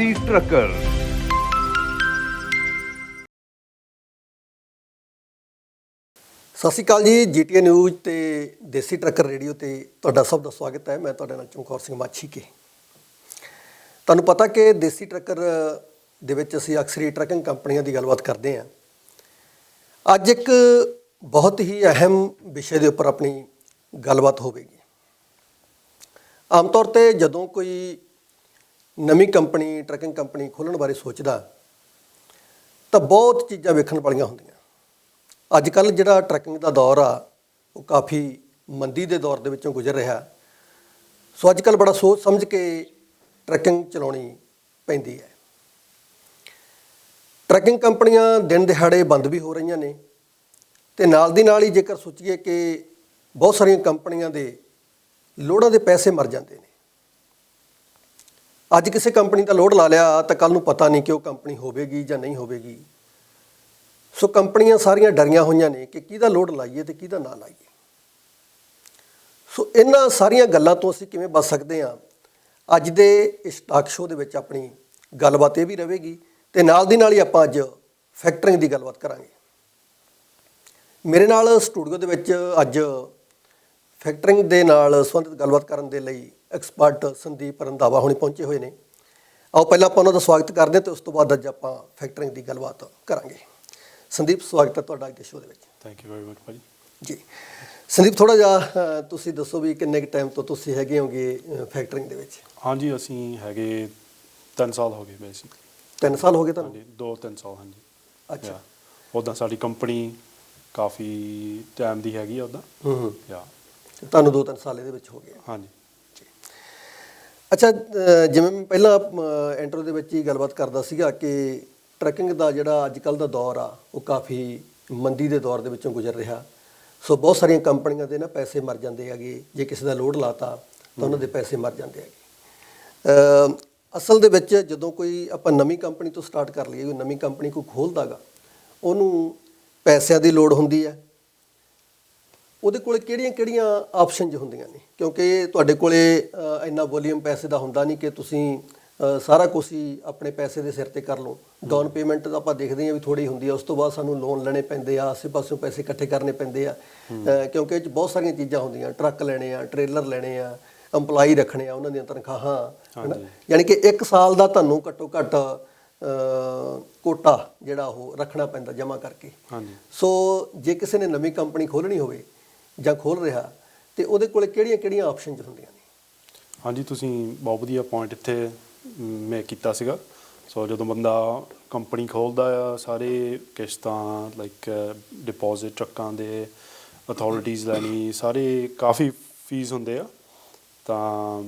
ਦੇਸੀ trucker ਸਤਿ ਸ਼੍ਰੀ ਅਕਾਲ ਜੀ GTA news ਤੇ ਦੇਸੀ ਟਰੱਕਰ ਰੇਡੀਓ ਤੇ ਤੁਹਾਡਾ ਸਭ ਦਾ ਸਵਾਗਤ ਹੈ। ਮੈਂ ਤੁਹਾਡੇ ਨਾਲ ਚਮਕੌਰ ਸਿੰਘ ਮਾਛੀ ਕੇ ਤੁਹਾਨੂੰ ਪਤਾ ਕਿ ਦੇਸੀ ਟਰੱਕਰ ਦੇ ਵਿੱਚ ਅਸੀਂ ਅਕਸਰ ਹੀ ਟਰੱਕਿੰਗ ਕੰਪਨੀਆਂ ਦੀ ਗੱਲਬਾਤ ਕਰਦੇ ਹਾਂ। ਅੱਜ ਇੱਕ ਬਹੁਤ ਹੀ ਅਹਿਮ ਵਿਸ਼ੇ ਦੇ ਉੱਪਰ ਆਪਣੀ ਗੱਲਬਾਤ ਹੋਵੇਗੀ। ਆਮ ਤੌਰ ਤੇ ਜਦੋਂ ਕੋਈ ਨਵੀਂ ਕੰਪਨੀ, ਟਰੱਕਿੰਗ ਕੰਪਨੀ ਖੋਲ੍ਹਣ ਬਾਰੇ ਸੋਚਦਾ, ਤਾਂ ਬਹੁਤ ਚੀਜ਼ਾਂ ਵੇਖਣ ਵਾਲੀਆਂ ਹੁੰਦੀਆਂ। ਅੱਜ ਕੱਲ ਜਿਹੜਾ ਟਰੱਕਿੰਗ ਦਾ ਦੌਰ ਆ, ਉਹ ਕਾਫੀ ਮੰਦੀ ਦੇ ਦੌਰ ਦੇ ਵਿੱਚੋਂ ਗੁਜ਼ਰ ਰਿਹਾ। ਸੋ ਅੱਜ ਕੱਲ ਬੜਾ ਸੋਚ ਸਮਝ ਕੇ ਟਰੱਕਿੰਗ ਚਲਾਉਣੀ ਪੈਂਦੀ ਹੈ। ਟਰੱਕਿੰਗ ਕੰਪਨੀਆਂ ਦਿਨ ਦਿਹਾੜੇ ਬੰਦ ਵੀ ਹੋ ਰਹੀਆਂ ਨੇ, ਤੇ ਨਾਲ ਦੀ ਨਾਲ ਹੀ ਜੇਕਰ ਸੋਚੀਏ ਕਿ ਬਹੁਤ ਸਾਰੀਆਂ ਕੰਪਨੀਆਂ ਦੇ ਲੋੜਾਂ ਦੇ ਪੈਸੇ ਮਰ ਜਾਂਦੇ ਨੇ ਅੱਜ ਕਿਸੇ ਕੰਪਨੀ ਦਾ ਲੋਡ ਲਾ ਲਿਆ, ਤਾਂ ਕੱਲ ਨੂੰ ਪਤਾ ਨਹੀਂ ਕਿ ਉਹ ਕੰਪਨੀ ਹੋਵੇਗੀ ਜਾਂ ਨਹੀਂ ਹੋਵੇਗੀ। ਸੋ ਕੰਪਨੀਆਂ ਸਾਰੀਆਂ ਡਰੀਆਂ ਹੋਈਆਂ ਨੇ ਕਿ ਕਿਹਦਾ ਲੋਡ ਲਾਈਏ ਤੇ ਕਿਹਦਾ ਨਾ ਲਾਈਏ। ਸੋ ਇਹਨਾਂ ਸਾਰੀਆਂ ਗੱਲਾਂ ਤੋਂ ਅਸੀਂ ਕਿਵੇਂ ਬਚ ਸਕਦੇ ਹਾਂ? ਅੱਜ ਦੇ ਇਸ ਟਾਕ ਸ਼ੋਅ ਦੇ ਵਿੱਚ ਆਪਣੀ ਗੱਲਬਾਤ ਇਹ ਵੀ ਰਹੇਗੀ ਤੇ ਨਾਲ ਦੀ ਨਾਲ ਹੀ ਆਪਾਂ ਅੱਜ ਫੈਕਟਰਿੰਗ ਦੀ ਗੱਲਬਾਤ ਕਰਾਂਗੇ। ਮੇਰੇ ਨਾਲ ਸਟੂਡੀਓ ਦੇ ਵਿੱਚ ਅੱਜ ਫੈਕਟਰਿੰਗ ਦੇ ਨਾਲ ਸੰਬੰਧਿਤ ਗੱਲਬਾਤ ਕਰਨ ਦੇ ਲਈ ਐਕਸਪਰਟ ਸੰਦੀਪ ਰੰਧਾਵਾ ਹੁਣੇ ਪਹੁੰਚੇ ਹੋਏ ਨੇ। ਆਓ ਪਹਿਲਾਂ ਆਪਾਂ ਉਹਨਾਂ ਦਾ ਸਵਾਗਤ ਕਰਦੇ ਹਾਂ ਤੇ ਉਸ ਤੋਂ ਬਾਅਦ ਅੱਜ ਆਪਾਂ ਫੈਕਟਰਿੰਗ ਦੀ ਗੱਲਬਾਤ ਕਰਾਂਗੇ। ਸੰਦੀਪ ਸਵਾਗਤ ਹੈ ਤੁਹਾਡਾ ਅੱਜ ਦੇ ਸ਼ੋਅ ਦੇ ਵਿੱਚ। ਥੈਂਕ ਯੂ ਵੈਰੀ ਮਚ ਭਾਜੀ। ਜੀ। ਸੰਦੀਪ ਥੋੜਾ ਜਿਹਾ ਤੁਸੀਂ ਦੱਸੋ ਵੀ ਕਿੰਨੇ ਕੁ ਟਾਈਮ ਤੋਂ ਤੁਸੀਂ ਹੈਗੇ ਹੋਗੇ ਫੈਕਟਰਿੰਗ ਦੇ ਵਿੱਚ? ਹਾਂਜੀ ਅਸੀਂ ਹੈਗੇ 3 ਸਾਲ ਹੋ ਗਏ ਬੇਸਿਕ 3 ਸਾਲ ਹੋ ਗਏ ਤੁਹਾਨੂੰ? ਹਾਂਜੀ 2-3 ਸਾਲ ਹਾਂਜੀ। ਅੱਛਾ। ਉਦਾਂ ਸਾਡੀ ਕੰਪਨੀ ਕਾਫੀ ਟਾਈਮ ਦੀ ਹੈਗੀ ਆ ਉਦਾਂ ਹੂੰ ਹੂੰ। ਯਾ ਤੇ ਤੁਹਾਨੂੰ 2-3 ਸਾਲ ਇਹਦੇ ਵਿੱਚ ਹੋ ਗਏ। ਹਾਂਜੀ। ਅੱਛਾ ਜਿਵੇਂ ਮੈਂ ਪਹਿਲਾਂ ਇੰਟਰੋ ਦੇ ਵਿੱਚ ਹੀ ਗੱਲਬਾਤ ਕਰਦਾ ਸੀਗਾ ਕਿ ਟਰੈਕਿੰਗ ਦਾ ਜਿਹੜਾ ਅੱਜ ਕੱਲ ਦਾ ਦੌਰ ਆ, ਉਹ ਕਾਫੀ ਮੰਦੀ ਦੇ ਦੌਰ ਦੇ ਵਿੱਚੋਂ ਗੁਜ਼ਰ ਰਿਹਾ। ਸੋ ਬਹੁਤ ਸਾਰੀਆਂ ਕੰਪਨੀਆਂ ਦੇ ਨਾ ਪੈਸੇ ਮਰ ਜਾਂਦੇ ਹੈਗੇ, ਜੇ ਕਿਸੇ ਦਾ ਲੋਡ ਲਾਤਾ, ਤਾਂ ਉਹਨਾਂ ਦੇ ਪੈਸੇ ਮਰ ਜਾਂਦੇ ਹੈਗੇ। ਅਸਲ ਦੇ ਵਿੱਚ ਜਦੋਂ ਕੋਈ ਆਪਾਂ ਨਵੀਂ ਕੰਪਨੀ ਤੋਂ ਸਟਾਰਟ ਕਰ ਲਈਏ, ਕੋਈ ਨਵੀਂ ਕੰਪਨੀ ਕੋਈ ਖੋਲਦਾਗਾ, ਉਹਨੂੰ ਪੈਸਿਆਂ ਦੀ ਲੋੜ ਹੁੰਦੀ ਹੈ। ਉਹਦੇ ਕੋਲੇ ਕਿਹੜੀਆਂ-ਕਿਹੜੀਆਂ ਆਪਸ਼ਨਸ ਹੁੰਦੀਆਂ ਨੇ? ਕਿਉਂਕਿ ਤੁਹਾਡੇ ਕੋਲੇ ਇੰਨਾ ਵੋਲੀਅਮ ਪੈਸੇ ਦਾ ਹੁੰਦਾ ਨਹੀਂ ਕਿ ਤੁਸੀਂ ਸਾਰਾ ਕੁਝ ਹੀ ਆਪਣੇ ਪੈਸੇ ਦੇ ਸਿਰ ਤੇ ਕਰ ਲਓ। ਡਾਊਨ ਪੇਮੈਂਟ ਤਾਂ ਆਪਾਂ ਦੇਖਦੇ ਹਾਂ ਵੀ ਥੋੜੀ ਹੁੰਦੀ ਆ ਉਸ ਤੋਂ ਬਾਅਦ ਸਾਨੂੰ ਲੋਨ ਲੈਣੇ ਪੈਂਦੇ ਆ ਆਸੇ-ਪਾਸਿਓਂ ਪੈਸੇ ਇਕੱਠੇ ਕਰਨੇ ਪੈਂਦੇ ਆ। ਕਿਉਂਕਿ ਇਹ 'ਚ ਬਹੁਤ ਸਾਰੀਆਂ ਚੀਜ਼ਾਂ ਹੁੰਦੀਆਂ ਟਰੱਕ ਲੈਣੇ ਆ ਟ੍ਰੇਲਰ ਲੈਣੇ ਆ EMPLOYE ਰੱਖਣੇ ਆ ਉਹਨਾਂ ਦੀਆਂ ਤਨਖਾਹਾਂ ਹਨਾ? ਯਾਨੀ ਕਿ 1 ਸਾਲ ਦਾ ਤੁਹਾਨੂੰ ਘੱਟੋ ਘੱਟ ਕੋਟਾ ਜਿਹੜਾ ਉਹ ਰੱਖਣਾ ਪੈਂਦਾ ਜਮ੍ਹਾਂ ਕਰਕੇ। ਹਾਂਜੀ। ਸੋ ਜੇ ਕਿਸੇ ਨੇ ਨਵੀਂ ਕੰਪਨੀ ਖੋਲਣੀ ਹੋਵੇ ਜਾਂ ਖੋਲ ਰਿਹਾ, ਤੇ ਉਹਦੇ ਕੋਲੇ ਕਿਹੜੀਆਂ-ਕਿਹੜੀਆਂ ਆਪਸ਼ਨਸ ਹੁੰਦੀਆਂ ਨੇ? ਹਾਂਜੀ, ਤੁਸੀਂ ਬਹੁਤ ਵਧੀਆ ਪੁਆਇੰਟ ਇੱਥੇ ਮੈਂ ਕੀਤਾ ਸੀਗਾ। ਸੋ ਜਦੋਂ ਬੰਦਾ ਕੰਪਨੀ ਖੋਲਦਾ ਆ, ਸਾਰੇ ਕਿਸ਼ਤਾਂ ਲਾਈਕ ਡਿਪੋਜ਼ਿਟ ਟਰੱਕਾਂ ਦੇ ਅਥਾਰਟੀਜ਼ ਲੈਣੀ, ਸਾਰੇ ਕਾਫੀ ਫੀਸ ਹੁੰਦੇ ਆ। ਤਾਂ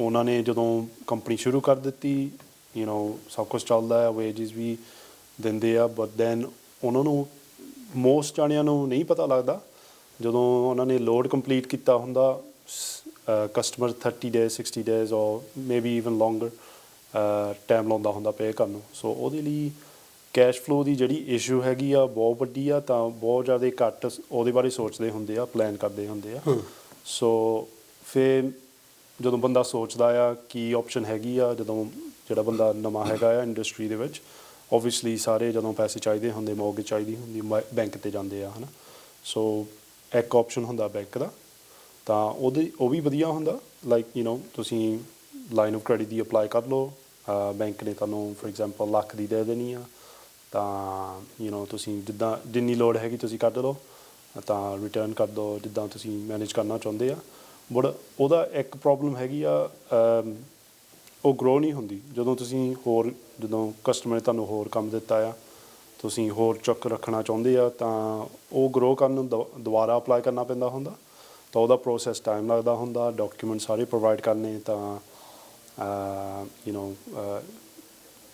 ਉਹਨਾਂ ਨੇ ਜਦੋਂ ਕੰਪਨੀ ਸ਼ੁਰੂ ਕਰ ਦਿੱਤੀ ਯੂ نو ਸਭ ਕੁਝ ਚੱਲਦਾ ਹੈ ਵੇਜਸ ਵੀ ਦਿੰਦੇ ਆ ਬਟ ਦੈਨ ਉਹਨਾਂ ਨੂੰ ਮੋਸਟ ਜਾਣਿਆਂ ਨੂੰ ਨਹੀਂ ਪਤਾ ਲੱਗਦਾ। ਜਦੋਂ ਉਹਨਾਂ ਨੇ ਲੋਡ ਕੰਪਲੀਟ ਕੀਤਾ ਹੁੰਦਾ customer 30 days 60 days or maybe even longer time ਲਾਉਂਦਾ ਹੁੰਦਾ ਪੇ ਕਰਨ ਨੂੰ। ਸੋ ਉਹਦੇ ਲਈ ਕੈਸ਼ ਫਲੋ ਦੀ ਜਿਹੜੀ ਇਸ਼ੂ ਹੈਗੀ ਆ ਬਹੁਤ ਵੱਡੀ ਆ ਤਾਂ ਬਹੁਤ ਜ਼ਿਆਦਾ ਘੱਟ ਉਹਦੇ ਬਾਰੇ ਸੋਚਦੇ ਹੁੰਦੇ ਆ ਪਲਾਨ ਕਰਦੇ ਹੁੰਦੇ ਆ। ਸੋ ਫਿਰ ਜਦੋਂ ਬੰਦਾ ਸੋਚਦਾ ਆ ਕੀ ਆਪਸ਼ਨ ਹੈਗੀ ਆ ਜਦੋਂ ਜਿਹੜਾ ਬੰਦਾ ਨਵਾਂ ਹੈਗਾ ਆ ਇੰਡਸਟਰੀ ਦੇ ਵਿੱਚ ਆਬਵੀਅਸਲੀ ਸਾਰੇ ਜਦੋਂ ਪੈਸੇ ਚਾਹੀਦੇ ਹੁੰਦੇ ਮੌਰਗੇਜ ਚਾਹੀਦੀ ਹੁੰਦੀ ਬੈਂਕ ਤੇ ਜਾਂਦੇ ਆ ਹਨਾ। ਸੋ ਇੱਕ ਆਪਸ਼ਨ ਹੁੰਦਾ ਬੈਂਕ ਦਾ ਤਾਂ ਉਹਦੇ ਉਹ ਵੀ ਵਧੀਆ ਹੁੰਦਾ ਲਾਈਕ ਯੂ نو ਤੁਸੀਂ ਲਾਈਨ ਆਫ ਕ੍ਰੈਡਿਟ ਦੀ ਅਪਲਾਈ ਕਰ ਲਓ ਬੈਂਕ ਨੇ ਤੁਹਾਨੂੰ ਫੋਰ ਐਗਜ਼ਾਮਪਲ ਲੱਖ ਦੀ ਦੇ ਦੇਣੀ ਆ ਤਾਂ ਯੂ نو ਤੁਸੀਂ ਜਿੱਦਾਂ ਜਿੰਨੀ ਲੋਡ ਹੈਗੀ ਤੁਸੀਂ ਕੱਢ ਲਓ ਤਾਂ ਰਿਟਰਨ ਕਰ ਦਿਓ ਜਿੱਦਾਂ ਤੁਸੀਂ ਮੈਨੇਜ ਕਰਨਾ ਚਾਹੁੰਦੇ ਆ ਬਟ ਉਹਦਾ ਇੱਕ ਪ੍ਰੋਬਲਮ ਹੈਗੀ ਆ ਅਮ, ਉਹ ਗਰੋ ਨਹੀਂ ਹੁੰਦੀ ਜਦੋਂ ਤੁਸੀਂ ਹੋਰ ਜਦੋਂ ਕਸਟਮਰ ਨੇ ਤੁਹਾਨੂੰ ਹੋਰ ਕੰਮ ਦਿੱਤਾ ਆ ਤੁਸੀਂ ਹੋਰ ਚੱਕ ਰੱਖਣਾ ਚਾਹੁੰਦੇ ਆ, ਤਾਂ ਉਹ ਗਰੋ ਕਰਨ ਨੂੰ ਦੁਬਾਰਾ ਅਪਲਾਈ ਕਰਨਾ ਪੈਂਦਾ ਹੁੰਦਾ। ਤਾਂ ਉਹਦਾ ਪ੍ਰੋਸੈਸ ਟਾਈਮ ਲੱਗਦਾ ਹੁੰਦਾ ਡਾਕੂਮੈਂਟ ਸਾਰੇ ਪ੍ਰੋਵਾਈਡ ਕਰਨੇ, ਤਾਂ ਯੂ نو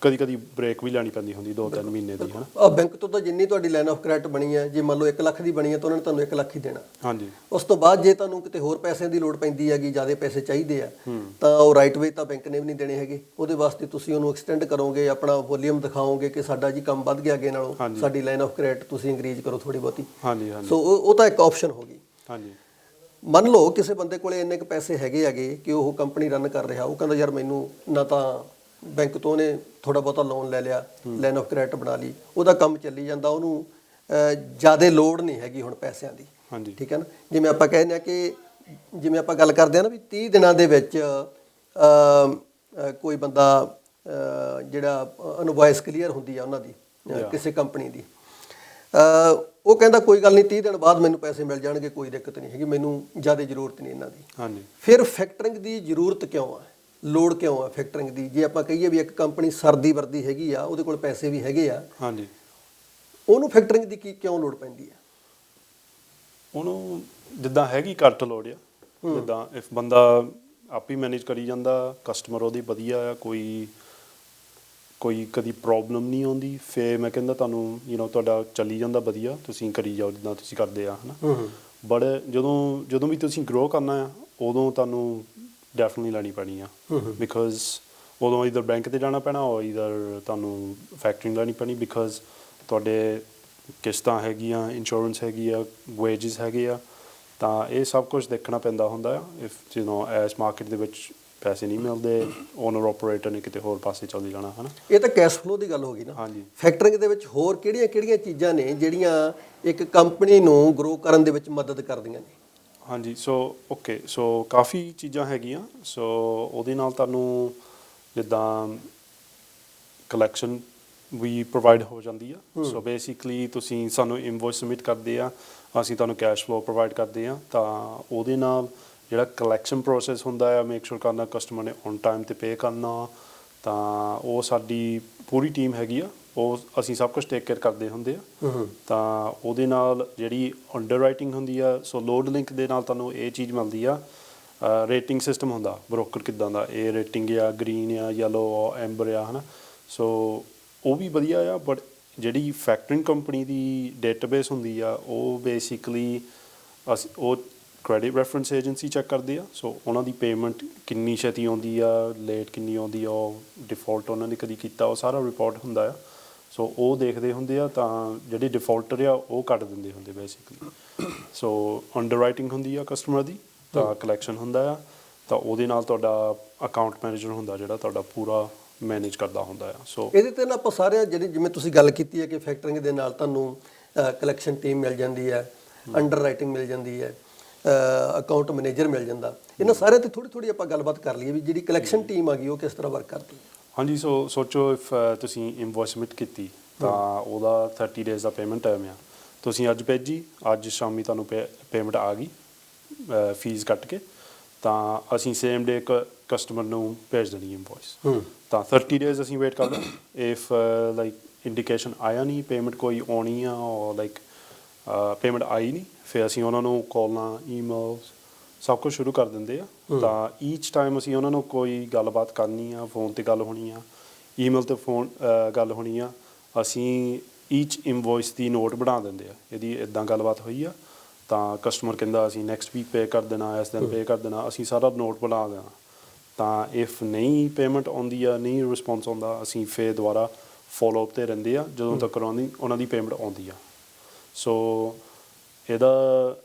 ਕਦੀ ਕਦੀ ਬ੍ਰੇਕ ਵੀ ਲੈਣੀ ਪੈਂਦੀ ਹੁੰਦੀ 2-3 ਮਹੀਨੇ ਦੀ ਹਨਾ। ਆ ਬੈਂਕ ਤੋਂ ਤਾਂ ਜਿੰਨੀ ਤੁਹਾਡੀ ਲਾਈਨ ਆਫ ਕ੍ਰੈਡਿਟ ਬਣੀ ਹੈ ਜੇ ਮੰਨ ਲਓ 1 ਲੱਖ ਦੀ ਬਣੀ ਹੈ ਤਾਂ ਉਹਨਾਂ ਨੇ ਤੁਹਾਨੂੰ 1 ਲੱਖ ਹੀ ਦੇਣਾ। ਹਾਂਜੀ। ਉਸ ਤੋਂ ਬਾਅਦ ਜੇ ਤੁਹਾਨੂੰ ਕਿਤੇ ਹੋਰ ਪੈਸਿਆਂ ਦੀ ਲੋੜ ਪੈਂਦੀ ਹੈਗੀ ਜ਼ਿਆਦਾ ਪੈਸੇ ਚਾਹੀਦੇ ਆ ਤਾਂ ਉਹ ਰਾਈਟ ਵੇ ਤਾਂ ਬੈਂਕ ਨੇ ਵੀ ਨਹੀਂ ਦੇਣੇ ਹੈਗੇ। ਉਹਦੇ ਵਾਸਤੇ ਤੁਸੀਂ ਉਹਨੂੰ ਐਕਸਟੈਂਡ ਕਰੋਗੇ ਆਪਣਾ ਵੋਲੀਅਮ ਦਿਖਾਓਗੇ ਕਿ ਸਾਡਾ ਜੀ ਕੰਮ ਵੱਧ ਗਿਆ ਅੱਗੇ ਨਾਲੋਂ। ਸਾਡੀ ਲਾਈਨ ਆਫ ਕ੍ਰੈਡਿਟ ਤੁਸੀਂ ਇੰਕਰੀਜ਼ ਕਰੋ ਥੋੜੀ ਬਹੁਤੀ। ਹਾਂਜੀ ਹਾਂਜੀ। ਸੋ ਉਹ ਉਹ ਤਾਂ ਇੱਕ ਆਪਸ਼ਨ ਹੋ ਗਈ। ਹਾਂਜੀ। ਮੰਨ ਲਓ ਕਿਸੇ ਬੰਦੇ ਕੋਲੇ ਇੰਨੇ ਕੁ ਪੈਸੇ ਹੈਗੇ ਹੈਗੇ ਕਿ ਉਹ ਕੰਪਨੀ ਰਨ ਕਰ ਰਿਹਾ ਉਹ ਕਹਿੰਦਾ ਯਾਰ ਮੈਨੂੰ ਨਾ ਤਾਂ ਬੈਂਕ ਤੋਂ ਉਹਨੇ ਥੋੜਾ ਬਹੁਤਾ ਲੋਨ ਲੈ ਲਿਆ ਲਾਈਨ ਆਫ ਕ੍ਰੈਡਿਟ ਬਣਾ ਲਈ। ਉਹਦਾ ਕੰਮ ਚੱਲੀ ਜਾਂਦਾ ਉਹਨੂੰ ਜ਼ਿਆਦਾ ਲੋੜ ਨਹੀਂ ਹੈਗੀ ਹੁਣ ਪੈਸਿਆਂ ਦੀ। ਹਾਂਜੀ। ਠੀਕ ਹੈ ਨਾ? ਜਿਵੇਂ ਆਪਾਂ ਕਹਿੰਦੇ ਆ ਕਿ ਜਿਵੇਂ ਆਪਾਂ ਗੱਲ ਕਰਦੇ ਆ ਨਾ ਵੀ 30 ਦਿਨਾਂ ਦੇ ਵਿੱਚ ਕੋਈ ਬੰਦਾ ਜਿਹੜਾ ਇਨਵੋਇਸ ਕਲੀਅਰ ਹੁੰਦੀ ਆ ਉਹਨਾਂ ਦੀ. ਕਿਸੇ ਕੰਪਨੀ ਦੀ। ਉਹ ਕਹਿੰਦਾ ਕੋਈ ਗੱਲ ਨਹੀਂ 30 ਦਿਨ ਬਾਅਦ ਮੈਨੂੰ ਪੈਸੇ ਮਿਲ ਜਾਣਗੇ ਕੋਈ ਦਿੱਕਤ ਨਹੀਂ ਹੈਗੀ ਮੈਨੂੰ ਜ਼ਿਆਦਾ ਜ਼ਰੂਰਤ ਨਹੀਂ ਇਹਨਾਂ ਦੀ। ਹਾਂਜੀ। ਫਿਰ ਫੈਕਟਰਿੰਗ ਦੀ ਜ਼ਰੂਰਤ ਕਿਉਂ ਆ? ਲੋੜ ਕਿਉਂ ਆ ਫੈਕਟਰਿੰਗ ਦੀ? ਜੇ ਆਪਾਂ ਕਹੀਏ ਵੀ ਇੱਕ ਕੰਪਨੀ ਸਰਦੀ ਵਰਦੀ ਹੈਗੀ ਆ ਉਹਦੇ ਕੋਲ ਪੈਸੇ ਵੀ ਹੈਗੇ ਆ ਹਾਂਜੀ। ਉਹਨੂੰ ਫੈਕਟਰਿੰਗ ਦੀ ਕੀ ਕਿਉਂ ਲੋੜ ਪੈਂਦੀ ਆ? ਉਹਨੂੰ ਜਿੱਦਾਂ ਹੈਗੀ ਘੱਟ ਲੋੜ ਆ। ਜਿੱਦਾਂ ਇਫ ਬੰਦਾ ਆਪ ਹੀ ਮੈਨੇਜ ਕਰੀ ਜਾਂਦਾ ਕਸਟਮਰ ਉਹਦੀ ਵਧੀਆ ਆ ਕੋਈ ਕੋਈ ਕਦੀ ਪ੍ਰੋਬਲਮ ਨਹੀਂ ਆਉਂਦੀ ਫੇ ਮੈਂ ਕਹਿੰਦਾ ਤੁਹਾਨੂੰ ਯੂ نو ਤੁਹਾਡਾ ਚੱਲੀ ਜਾਂਦਾ ਵਧੀਆ ਤੁਸੀਂ ਕਰੀ ਜਾਓ ਜਿੱਦਾਂ ਤੁਸੀਂ ਕਰਦੇ ਆ ਹਨਾ। ਹੂੰ ਬਟ ਜਦੋਂ ਜਦੋਂ ਵੀ ਤੁਸੀਂ ਗਰੋ ਕਰਨਾ ਆ ਉਦੋਂ ਤੁਹਾਨੂੰ ਡੈਫੀਨਿਟਲੀ ਲੈਣੀ ਪੈਣੀ ਆ। ਬਿਕਾਜ਼ ਉਦੋਂ ਇਧਰ ਬੈਂਕ ਤੇ ਜਾਣਾ ਪੈਣਾ ਔਰ ਇਧਰ ਤੁਹਾਨੂੰ ਫੈਕਟਰਿੰਗ ਲੈਣੀ ਪੈਣੀ ਬਿਕਾਜ਼ ਤੁਹਾਡੇ ਕਿਸ਼ਤਾਂ ਹੈਗੀਆਂ ਇੰਸ਼ੋਰੈਂਸ ਹੈਗੀ ਆ ਵੇਜਸ ਹੈਗੇ ਆ ਤਾਂ ਇਹ ਸਭ ਕੁਝ ਦੇਖਣਾ ਪੈਂਦਾ ਹੁੰਦਾ ਆ। If you know S market ਦੇ ਵਿੱਚ ਪੈਸੇ ਨਹੀਂ ਮਿਲਦੇ ਓਨਰ ਆਪਰੇਟਰ ਨੇ ਕਿਤੇ ਹੋਰ ਪਾਸੇ ਚੱਲ ਜਾਣਾ ਹਨਾ? ਇਹ ਤਾਂ ਕੈਸ਼ ਫਲੋ ਦੀ ਗੱਲ ਹੋ ਗਈ ਨਾ। ਹਾਂਜੀ। ਫੈਕਟਰਿੰਗ ਦੇ ਵਿੱਚ ਹੋਰ ਕਿਹੜੀਆਂ-ਕਿਹੜੀਆਂ ਚੀਜ਼ਾਂ ਨੇ ਜਿਹੜੀਆਂ ਇੱਕ ਕੰਪਨੀ ਨੂੰ ਗਰੋ ਕਰਨ ਦੇ ਵਿੱਚ ਮਦਦ ਕਰਦੀਆਂ ਨੇ? ਹਾਂਜੀ ਸੋ ਓਕੇ ਸੋ ਕਾਫੀ ਚੀਜ਼ਾਂ ਹੈਗੀਆਂ ਸੋ ਉਹਦੇ ਨਾਲ ਤੁਹਾਨੂੰ ਜਿੱਦਾਂ ਕਲੈਕਸ਼ਨ ਵੀ ਪ੍ਰੋਵਾਈਡ ਹੋ ਜਾਂਦੀ ਆ। ਸੋ ਬੇਸਿਕਲੀ ਤੁਸੀਂ ਸਾਨੂੰ ਇਨਵੋਇਸ ਸਬਮਿਟ ਕਰਦੇ ਆ ਅਸੀਂ ਤੁਹਾਨੂੰ ਕੈਸ਼ ਫਲੋ ਪ੍ਰੋਵਾਈਡ ਕਰਦੇ ਆ ਤਾਂ ਉਹਦੇ ਨਾਲ ਜਿਹੜਾ ਕਲੈਕਸ਼ਨ ਪ੍ਰੋਸੈਸ ਹੁੰਦਾ ਆ ਮੇਕ ਸ਼ੋਰ ਕਰਨਾ ਕਸਟਮਰ ਨੇ ਔਨ ਟਾਈਮ ਤੇ ਪੇ ਕਰਨਾ ਤਾਂ ਉਹ ਸਾਡੀ ਪੂਰੀ ਟੀਮ ਹੈਗੀ ਆ। ਉਹ ਅਸੀਂ ਸਭ ਕੁਝ ਟੇਕ ਕੇਅਰ ਕਰਦੇ ਹੁੰਦੇ ਆ। ਤਾਂ ਉਹਦੇ ਨਾਲ ਜਿਹੜੀ ਅੰਡਰਰਾਈਟਿੰਗ ਹੁੰਦੀ ਆ ਸੋ ਲੋਡ ਲਿੰਕ ਦੇ ਨਾਲ ਤੁਹਾਨੂੰ ਇਹ ਚੀਜ਼ ਮਿਲਦੀ ਆ ਰੇਟਿੰਗ ਸਿਸਟਮ ਹੁੰਦਾ ਬ੍ਰੋਕਰ ਕਿਦਾਂ ਦਾ ਇਹ ਰੇਟਿੰਗ ਆ ਗ੍ਰੀਨ ਆ ਯੈਲੋ ਆ ਐਂਬਰ ਆ ਹਨਾ। ਸੋ ਉਹ ਵੀ ਵਧੀਆ ਆ ਬਟ ਜਿਹੜੀ ਫੈਕਟਰਿੰਗ ਕੰਪਨੀ ਦੀ ਡੇਟਾਬੇਸ ਹੁੰਦੀ ਆ ਉਹ ਬੇਸਿਕਲੀ ਉਹ ਕ੍ਰੈਡਿਟ ਰੈਫਰੈਂਸ ਏਜੰਸੀ ਚੈੱਕ ਕਰਦੇ ਆ। ਸੋ ਉਹਨਾਂ ਦੀ ਪੇਮੈਂਟ ਕਿੰਨੀ ਛੇਤੀ ਆਉਂਦੀ ਆ ਲੇਟ ਕਿੰਨੀ ਆਉਂਦੀ ਆ ਡਿਫਾਲਟ ਉਹਨਾਂ ਨੇ ਕਦੀ ਕੀਤਾ ਉਹ ਸਾਰਾ ਰਿਪੋਰਟ ਹੁੰਦਾ ਆ। ਸੋ ਉਹ ਦੇਖਦੇ ਹੁੰਦੇ ਆ ਤਾਂ ਜਿਹੜੇ ਡਿਫਾਲਟਰ ਆ ਉਹ ਕੱਢ ਦਿੰਦੇ ਹੁੰਦੇ ਬੇਸਿਕਲੀ ਸੋ ਅੰਡਰਰਾਈਟਿੰਗ ਹੁੰਦੀ ਆ ਕਸਟਮਰ ਦੀ ਤਾਂ ਕਲੈਕਸ਼ਨ ਹੁੰਦਾ ਆ। ਤਾਂ ਉਹਦੇ ਨਾਲ ਤੁਹਾਡਾ ਅਕਾਊਂਟ ਮੈਨੇਜਰ ਹੁੰਦਾ ਜਿਹੜਾ ਤੁਹਾਡਾ ਪੂਰਾ ਮੈਨੇਜ ਕਰਦਾ ਹੁੰਦਾ ਆ। ਸੋ ਇਹਦੇ ਤੇ ਨਾ ਆਪਾਂ ਸਾਰੇ ਜਿਹੜੀ ਜਿਵੇਂ ਤੁਸੀਂ ਗੱਲ ਕੀਤੀ ਹੈ ਕਿ ਫੈਕਟਰਿੰਗ ਦੇ ਨਾਲ ਤੁਹਾਨੂੰ ਕਲੈਕਸ਼ਨ ਟੀਮ ਮਿਲ ਜਾਂਦੀ ਹੈ ਅੰਡਰ ਰਾਈਟਿੰਗ ਮਿਲ ਜਾਂਦੀ ਹੈ ਅਕਾਊਂਟ ਮੈਨੇਜਰ ਮਿਲ ਜਾਂਦਾ। ਇਹਨਾਂ ਸਾਰਿਆਂ ਤੇ ਥੋੜੀ ਥੋੜੀ ਆਪਾਂ ਗੱਲਬਾਤ ਕਰ ਲਈਏ ਵੀ ਜਿਹੜੀ ਕਲੈਕਸ਼ਨ ਟੀਮ ਆ ਗਈ ਉਹ ਕਿਸ ਤਰ੍ਹਾਂ ਵਰਕ ਕਰਦੀ ਹੈ। ਹਾਂਜੀ ਸੋ ਸੋਚੋ ਇਫ ਤੁਸੀਂ ਇਨਵੋਇਸ ਸਬਮਿਟ ਕੀਤੀ ਤਾਂ ਉਹਦਾ 30 ਡੇਜ਼ ਦਾ ਪੇਮੈਂਟ ਟਾਈਮ ਆ। ਤੁਸੀਂ ਅੱਜ ਭੇਜੀ ਅੱਜ ਸ਼ਾਮੀ ਤੁਹਾਨੂੰ ਪੇਮੈਂਟ ਆ ਗਈ ਫੀਸ ਕੱਟ ਕੇ। ਤਾਂ ਅਸੀਂ ਸੇਮ ਡੇ ਕਸਟਮਰ ਨੂੰ ਭੇਜ ਦੇਣੀ ਇਨਵੋਇਸ ਤਾਂ 30 ਡੇਜ਼ ਅਸੀਂ ਵੇਟ ਕਰਦੇ ਇਫ ਲਾਈਕ ਇੰਡੀਕੇਸ਼ਨ ਆਇਆ ਨਹੀਂ ਪੇਮੈਂਟ ਕੋਈ ਆਉਣੀ ਆ ਔਰ ਲਾਈਕ ਪੇਮੈਂਟ ਆਈ ਨਹੀਂ ਫਿਰ ਅਸੀਂ ਉਹਨਾਂ ਨੂੰ ਕਾਲਾਂ ਈਮੇਲਸ ਸਭ ਕੁਝ ਸ਼ੁਰੂ ਕਰ ਦਿੰਦੇ ਆ। ਤਾਂ ਈਚ ਟਾਈਮ ਅਸੀਂ ਉਹਨਾਂ ਨੂੰ ਕੋਈ ਗੱਲਬਾਤ ਕਰਨੀ ਆ ਫੋਨ ਤੇ ਗੱਲ ਹੋਣੀ ਆ ਈਮੇਲ ਤੇ ਫੋਨ ਗੱਲ ਹੋਣੀ ਆ ਅਸੀਂ ਈਚ ਇਨਵੋਇਸ ਦੀ ਨੋਟ ਬਣਾ ਦਿੰਦੇ ਆ। ਇਹਦੀ ਇਦਾਂ ਗੱਲਬਾਤ ਹੋਈ ਆ ਤਾਂ ਕਸਟਮਰ ਕਹਿੰਦਾ ਅਸੀਂ ਨੈਕਸਟ ਵੀਕ ਪੇ ਕਰ ਦੇਣਾ ਇਸ ਦਿਨ ਪੇ ਕਰ ਦੇਣਾ ਅਸੀਂ ਸਾਰਾ ਨੋਟ ਬਣਾ ਦੇਣਾ। ਤਾਂ ਇਫ ਨਹੀਂ ਪੇਮੈਂਟ ਆਉਂਦੀ ਆ ਨਹੀਂ ਰਿਸਪੌਂਸ ਆਉਂਦਾ ਅਸੀਂ ਫੇਰ ਦੁਬਾਰਾ ਫੋਲੋ ਅਪ ਤੇ ਰਹਿੰਦੇ ਆ ਜਦੋਂ ਤੱਕ ਉਹਨਾਂ ਦੀ ਉਹਨਾਂ ਦੀ ਪੇਮੈਂਟ ਆਉਂਦੀ ਆ। ਸੋ ਇਹਦਾ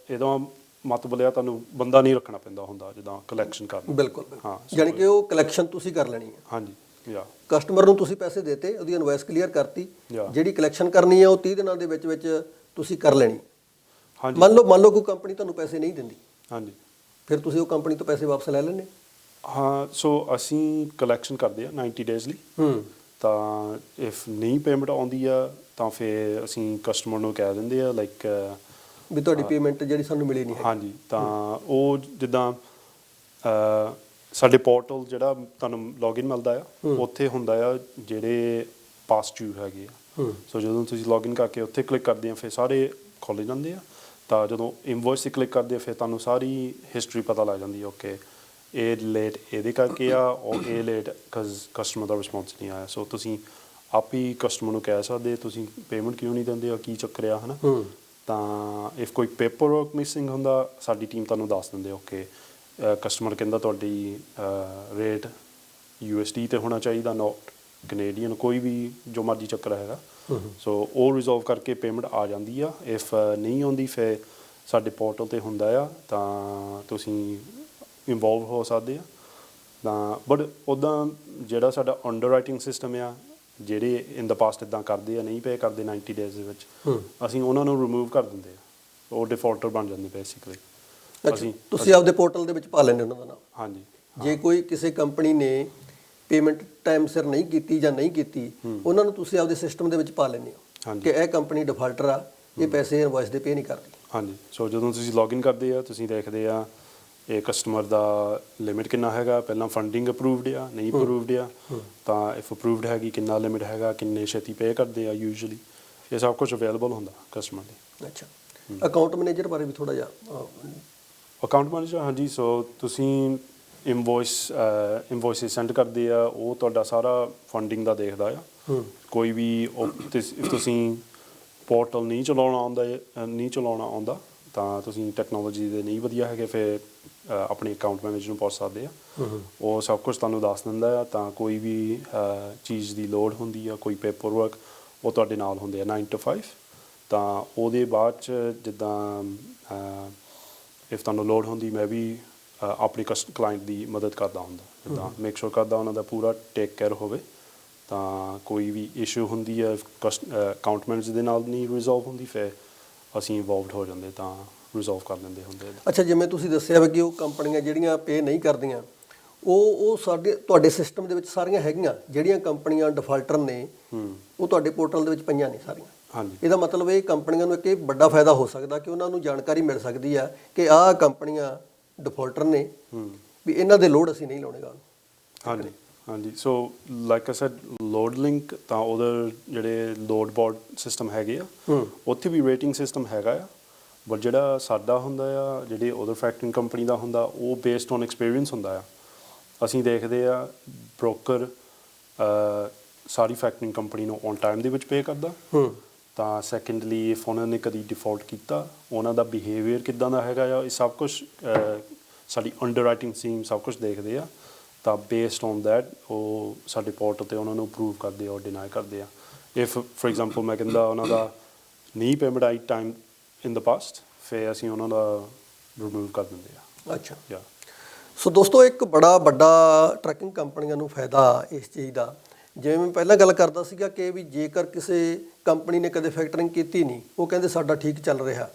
ਇਹਦਾ ਮਤਲਬ ਆ ਤੁਹਾਨੂੰ ਬੰਦਾ ਨਹੀਂ ਰੱਖਣਾ ਪੈਂਦਾ ਹੁੰਦਾ ਜਿੱਦਾਂ ਕਲੈਕਸ਼ਨ ਕਰਨ ਬਿਲਕੁਲ ਹਾਂ, ਯਾਨੀ ਕਿ ਉਹ ਕਲੈਕਸ਼ਨ ਤੁਸੀਂ ਕਰ ਲੈਣੀ ਹੈ। ਹਾਂਜੀ ਯਾ ਕਸਟਮਰ ਨੂੰ ਤੁਸੀਂ ਪੈਸੇ ਦੇਤੇ ਉਹਦੀ ਇਨਵੋਇਸ ਕਲੀਅਰ ਕਰਤੀ. ਜਿਹੜੀ ਕਲੈਕਸ਼ਨ ਕਰਨੀ ਹੈ ਉਹ 30 ਦਿਨਾਂ ਦੇ ਵਿੱਚ ਵਿੱਚ ਤੁਸੀਂ ਕਰ ਲੈਣੀ। ਹਾਂਜੀ। ਮੰਨ ਲਓ ਮੰਨ ਲਓ ਕੋਈ ਕੰਪਨੀ ਤੁਹਾਨੂੰ ਪੈਸੇ ਨਹੀਂ ਦਿੰਦੀ। ਹਾਂਜੀ। ਫਿਰ ਤੁਸੀਂ ਉਹ ਕੰਪਨੀ ਤੋਂ ਪੈਸੇ ਵਾਪਸ ਲੈ ਲੈਣੇ ਹਾਂ ਸੋ ਅਸੀਂ ਕਲੈਕਸ਼ਨ ਕਰਦੇ ਆ 90 ਡੇਜ਼ ਲਈ। ਹੂੰ। ਤਾਂ ਇਫ ਨਹੀਂ ਪੇਮੈਂਟ ਆਉਂਦੀ ਆ ਤਾਂ ਫਿਰ ਅਸੀਂ ਕਸਟਮਰ ਨੂੰ ਕਹਿ ਦਿੰਦੇ ਆ ਲਾਈਕ ਵੀ ਤੁਹਾਡੀ ਪੇਮੈਂਟ ਜਿਹੜੀ ਸਾਨੂੰ ਮਿਲੀ ਨਹੀਂ ਹੈ ਹਾਂਜੀ ਤਾਂ ਉਹ ਜਿੱਦਾਂ ਸਾਡੇ ਪੋਰਟਲ ਜਿਹੜਾ ਤੁਹਾਨੂੰ ਲੌਗਇਨ ਮਿਲਦਾ ਆ ਉੱਥੇ ਹੁੰਦਾ ਆ ਜਿਹੜੇ ਪਾਸਟ ਡਿਊ ਹੈਗੇ ਆ। ਸੋ ਜਦੋਂ ਤੁਸੀਂ ਲੌਗਇਨ ਕਰਕੇ ਉੱਥੇ ਕਲਿੱਕ ਕਰਦੇ ਆ ਫਿਰ ਸਾਰੇ ਖੋਲੇ ਜਾਂਦੇ ਆ। ਤਾਂ ਜਦੋਂ ਇਨਵੋਇਸ ਤੇ ਕਲਿੱਕ ਕਰਦੇ ਆ ਫਿਰ ਤੁਹਾਨੂੰ ਸਾਰੀ ਹਿਸਟਰੀ ਪਤਾ ਲੱਗ ਜਾਂਦੀ ਹੈ ਓਕੇ ਇਹ ਲੇਟ ਇਹਦੇ ਕਰਕੇ ਆ ਔਰ ਇਹ ਲੇਟ ਕਜ਼ ਕਸਟਮਰ ਦਾ ਰਿਸਪੌਂਸ ਨਹੀਂ ਆਇਆ। ਸੋ ਤੁਸੀਂ ਆਪ ਹੀ ਕਸਟਮਰ ਨੂੰ ਕਹਿ ਸਕਦੇ ਤੁਸੀਂ ਪੇਮੈਂਟ ਕਿਉਂ ਨਹੀਂ ਦਿੰਦੇ ਆ ਕੀ ਚੱਕਰ ਆ ਹਨਾ? ਤਾਂ ਇਫ ਕੋਈ ਪੇਪਰ ਵਰਕ ਮਿਸਿੰਗ ਹੁੰਦਾ ਸਾਡੀ ਟੀਮ ਤੁਹਾਨੂੰ ਦੱਸ ਦਿੰਦੇ ਓਕੇ ਕਸਟਮਰ ਕਹਿੰਦਾ ਤੁਹਾਡੀ ਰੇਟ USD ਤੇ ਹੋਣਾ ਚਾਹੀਦਾ ਨੋਟ ਕੈਨੇਡੀਅਨ ਕੋਈ ਵੀ ਜੋ ਮਰਜ਼ੀ ਚੱਕਰ ਹੈਗਾ। ਸੋ ਉਹ ਰਿਜ਼ੋਲਵ ਕਰਕੇ ਪੇਮੈਂਟ ਆ ਜਾਂਦੀ ਆ। ਇਫ ਨਹੀਂ ਆਉਂਦੀ ਫਿਰ ਸਾਡੇ ਪੋਰਟਲ ਤੇ ਹੁੰਦਾ ਆ ਤਾਂ ਤੁਸੀਂ ਇਨਵੋਲਵ ਹੋ ਸਕਦੇ ਆ। ਤਾਂ ਬਟ ਉਦਾਂ ਜਿਹੜਾ ਸਾਡਾ ਅੰਡਰਰਾਈਟਿੰਗ ਸਿਸਟਮ ਆ ਜਿਹੜੇ ਇਨ ਦਾ ਪਾਸਟ ਇਦਾਂ ਕਰਦੇ ਆ ਨਹੀਂ ਪੇ ਕਰਦੇ 90 ਡੇਜ਼ ਦੇ ਵਿੱਚ ਅਸੀਂ ਉਹਨਾਂ ਨੂੰ ਰਿਮੂਵ ਕਰ ਦਿੰਦੇ ਆ। ਉਹ ਡਿਫਾਲਟਰ ਬਣ ਜਾਂਦੇ ਬੇਸਿਕਲੀ ਅੱਛਾ ਤੁਸੀਂ ਆਪਦੇ ਪੋਰਟਲ ਦੇ ਵਿੱਚ ਪਾ ਲੈਂਦੇ ਉਹਨਾਂ ਦਾ ਨਾਮ? ਹਾਂਜੀ। ਜੇ ਕੋਈ ਕਿਸੇ ਕੰਪਨੀ ਨੇ ਪੇਮੈਂਟ ਟਾਈਮ ਸਿਰ ਨਹੀਂ ਕੀਤੀ ਜਾਂ ਨਹੀਂ ਕੀਤੀ ਉਹਨਾਂ ਨੂੰ ਤੁਸੀਂ ਆਪਦੇ ਸਿਸਟਮ ਦੇ ਵਿੱਚ ਪਾ ਲੈਂਦੇ ਹੋ। ਕਿ ਇਹ ਕੰਪਨੀ ਡਿਫਾਲਟਰ ਆ ਇਹ ਪੈਸੇ ਇਨਵੌਇਸ ਦੇ ਪੇ ਨਹੀਂ ਕਰਦੀ। ਹਾਂਜੀ। ਸੋ ਜਦੋਂ ਤੁਸੀਂ ਲੌਗਇਨ ਕਰਦੇ ਆ ਤੁਸੀਂ ਦੇਖਦੇ ਆ ਇਹ ਕਸਟਮਰ ਦਾ ਲਿਮਿਟ ਕਿੰਨਾ ਹੈਗਾ? ਪਹਿਲਾਂ ਫੰਡਿੰਗ ਅਪਰੂਵਡ ਆ ਨਹੀਂ ਅਪਰੂਵਡ ਆ ਤਾਂ ਇਫ ਅਪਰੂਵਡ ਹੈਗੀ ਕਿੰਨਾ ਲਿਮਿਟ ਹੈਗਾ? ਕਿੰਨੇ ਛੇਤੀ ਪੇ ਕਰਦੇ ਆ ਯੂਜੂਲੀ ਇਹ ਸਭ ਕੁਝ ਅਵੇਲੇਬਲ ਹੁੰਦਾ ਕਸਟਮਰ ਲਈ ਅੱਛਾ। ਅਕਾਊਂਟ ਮੈਨੇਜਰ ਬਾਰੇ ਵੀ ਥੋੜਾ ਜਿਹਾ ਅਕਾਊਂਟ ਮੈਨੇਜਰ ਹਾਂਜੀ ਸੋ ਤੁਸੀਂ ਇਨਵੋਇਸ ਇਨਵੋਇਸਿਸ ਸੈਂਡ ਕਰਦੇ ਆ ਉਹ ਤੁਹਾਡਾ ਸਾਰਾ ਫੰਡਿੰਗ ਦਾ ਦੇਖਦਾ ਆ। ਕੋਈ ਵੀ ਤੁਸ- ਪੋਰਟਲ ਨਹੀਂ ਚਲਾਉਣਾ ਆਉਂਦਾ ਨਹੀਂ ਚਲਾਉਣਾ ਆਉਂਦਾ ਤਾਂ ਤੁਸੀਂ ਟੈਕਨੋਲੋਜੀ ਦੇ ਨਹੀਂ ਵਧੀਆ ਹੈਗੇ ਫਿਰ ਆਪਣੇ ਅਕਾਊਂਟ ਮੈਨੇਜਰ ਨੂੰ ਪੁੱਛ ਸਕਦੇ ਆ। ਉਹ ਸਭ ਕੁਝ ਤੁਹਾਨੂੰ ਦੱਸ ਦਿੰਦਾ ਆ ਤਾਂ ਕੋਈ ਵੀ ਚੀਜ਼ ਦੀ ਲੋਡ ਹੁੰਦੀ ਆ ਕੋਈ ਪੇਪਰ ਵਰਕ ਉਹ ਤੁਹਾਡੇ ਨਾਲ ਹੁੰਦੇ ਆ 9 to 5 ਤਾਂ ਉਹਦੇ ਬਾਅਦ ਚ ਜਿੱਦਾਂ ਇਫ ਤੁਹਾਨੂੰ ਲੋਡ ਹੁੰਦੀ ਮੈਂ ਵੀ ਆਪਣੀ ਕਲਾਇੰਟ ਦੀ ਮਦਦ ਕਰਦਾ ਹੁੰਦਾ। ਜਿੱਦਾਂ ਮੇਕ ਸ਼ੋਰ ਕਰਦਾ ਉਹਨਾਂ ਦਾ ਪੂਰਾ ਟੇਕ ਕੇਅਰ ਹੋਵੇ। ਤਾਂ ਕੋਈ ਵੀ ਇਸ਼ੂ ਹੁੰਦੀ ਹੈ ਅਕਾਊਂਟ ਮੈਨੇਜਰ ਦੇ ਨਾਲ ਨਹੀਂ ਰਿਜ਼ੋਲਵ ਹੁੰਦੀ ਫਿਰ ਅਸੀਂ ਇਨਵੋਲਵਡ ਹੋ ਜਾਂਦੇ ਤਾਂ ਰਿਜ਼ੋਲਵ ਕਰ ਲੈਂਦੇ ਹੁੰਦੇ ਆ। ਅੱਛਾ ਜਿਵੇਂ ਤੁਸੀਂ ਦੱਸਿਆ ਵਾ ਕਿ ਉਹ ਕੰਪਨੀਆਂ ਜਿਹੜੀਆਂ ਪੇ ਨਹੀਂ ਕਰਦੀਆਂ ਉਹ ਉਹ ਸਾਡੇ ਤੁਹਾਡੇ ਸਿਸਟਮ ਦੇ ਵਿੱਚ ਸਾਰੀਆਂ ਹੈਗੀਆਂ ਜਿਹੜੀਆਂ ਕੰਪਨੀਆਂ ਡਿਫਾਲਟਰ ਨੇ ਉਹ ਤੁਹਾਡੇ ਪੋਰਟਲ ਦੇ ਵਿੱਚ ਪਈਆਂ ਨੇ ਸਾਰੀਆਂ। ਹਾਂਜੀ। ਇਹਦਾ ਮਤਲਬ ਇਹ ਕੰਪਨੀਆਂ ਨੂੰ ਇੱਕ ਇਹ ਵੱਡਾ ਫਾਇਦਾ ਹੋ ਸਕਦਾ ਕਿ ਉਹਨਾਂ ਨੂੰ ਜਾਣਕਾਰੀ ਮਿਲ ਸਕਦੀ ਆ ਕਿ ਆਹ ਕੰਪਨੀਆਂ ਡਿਫਾਲਟਰ ਨੇ ਵੀ ਇਹਨਾਂ ਦੇ ਲੋਡ ਅਸੀਂ ਨਹੀਂ ਲਾਉਣੇਗਾ ਹਾਂਜੀ ਹਾਂਜੀ। So like I said load link ਤਾਂ ਉਹਦੇ ਜਿਹੜੇ ਲੋਡ ਬੋਰਡ ਸਿਸਟਮ ਹੈਗੇ ਆ ਉੱਥੇ ਵੀ ਰੇਟਿੰਗ ਸਿਸਟਮ ਹੈਗਾ ਆ। ਬਟ ਜਿਹੜਾ ਸਾਡਾ ਹੁੰਦਾ ਆ ਜਿਹੜੇ ਉਹਦਰ ਫੈਕਟਰਿੰਗ ਕੰਪਨੀ ਦਾ ਹੁੰਦਾ ਉਹ ਬੇਸਡ ਔਨ ਐਕਸਪੀਰੀਅੰਸ ਹੁੰਦਾ ਆ। ਅਸੀਂ ਦੇਖਦੇ ਆ ਬ੍ਰੋਕਰ ਸਾਰੀ ਫੈਕਟਰਿੰਗ ਕੰਪਨੀ ਨੂੰ ਔਨ ਟਾਈਮ ਦੇ ਵਿੱਚ ਪੇ ਕਰਦਾ। ਹੂੰ। ਤਾਂ ਸੈਕੰਡਲੀ ਇਫ ਉਹਨਾਂ ਨੇ ਕਦੀ ਡਿਫਾਲਟ ਕੀਤਾ ਉਹਨਾਂ ਦਾ ਬਿਹੇਵੀਅਰ ਕਿਦਾਂ ਦਾ ਹੈਗਾ ਆ ਇਹ ਸਭ ਕੁਝ ਸਾਡੀ ਅੰਡਰਰਾਈਟਿੰਗ ਟੀਮ ਸਭ ਕੁਝ ਦੇਖਦੇ ਆ। ਤਾਂ ਬੇਸਡ ਔਨ ਥੈਟ ਉਹ ਸਾਡੇ ਪੋਰਟਲ ਤੇ ਉਹਨਾਂ ਨੂੰ ਅਪਰੂਵ ਕਰਦੇ ਆ ਔਰ ਡਿਨਾਈ ਕਰਦੇ ਆ। ਇਫ ਫੋਰ ਐਗਜ਼ਾਮਪਲ ਮੈਂ ਕਹਿੰਦਾ ਉਹਨਾਂ ਦਾ ਨਹੀਂ ਪੇਮੈਂਟ ਆਈ ਟਾਈਮ ਇਨ ਦ ਪਾਸਟ ਫਿਰ ਅਸੀਂ ਉਹਨਾਂ ਦਾ ਰਿਮੂਵ ਕਰ ਦਿੰਦੇ ਆ। ਅੱਛਾ। ਯਾ ਸੋ ਦੋਸਤੋ ਇੱਕ ਬੜਾ ਵੱਡਾ ਟਰੱਕਿੰਗ ਕੰਪਨੀਆਂ ਨੂੰ ਫਾਇਦਾ ਇਸ ਚੀਜ਼ ਦਾ। ਜਿਵੇਂ ਮੈਂ ਪਹਿਲਾਂ ਗੱਲ ਕਰਦਾ ਸੀਗਾ ਕਿ ਵੀ ਜੇਕਰ ਕਿਸੇ ਕੰਪਨੀ ਨੇ ਕਦੇ ਫੈਕਟਰਿੰਗ ਕੀਤੀ ਨਹੀਂ ਉਹ ਕਹਿੰਦੇ ਸਾਡਾ ਠੀਕ ਚੱਲ ਰਿਹਾ।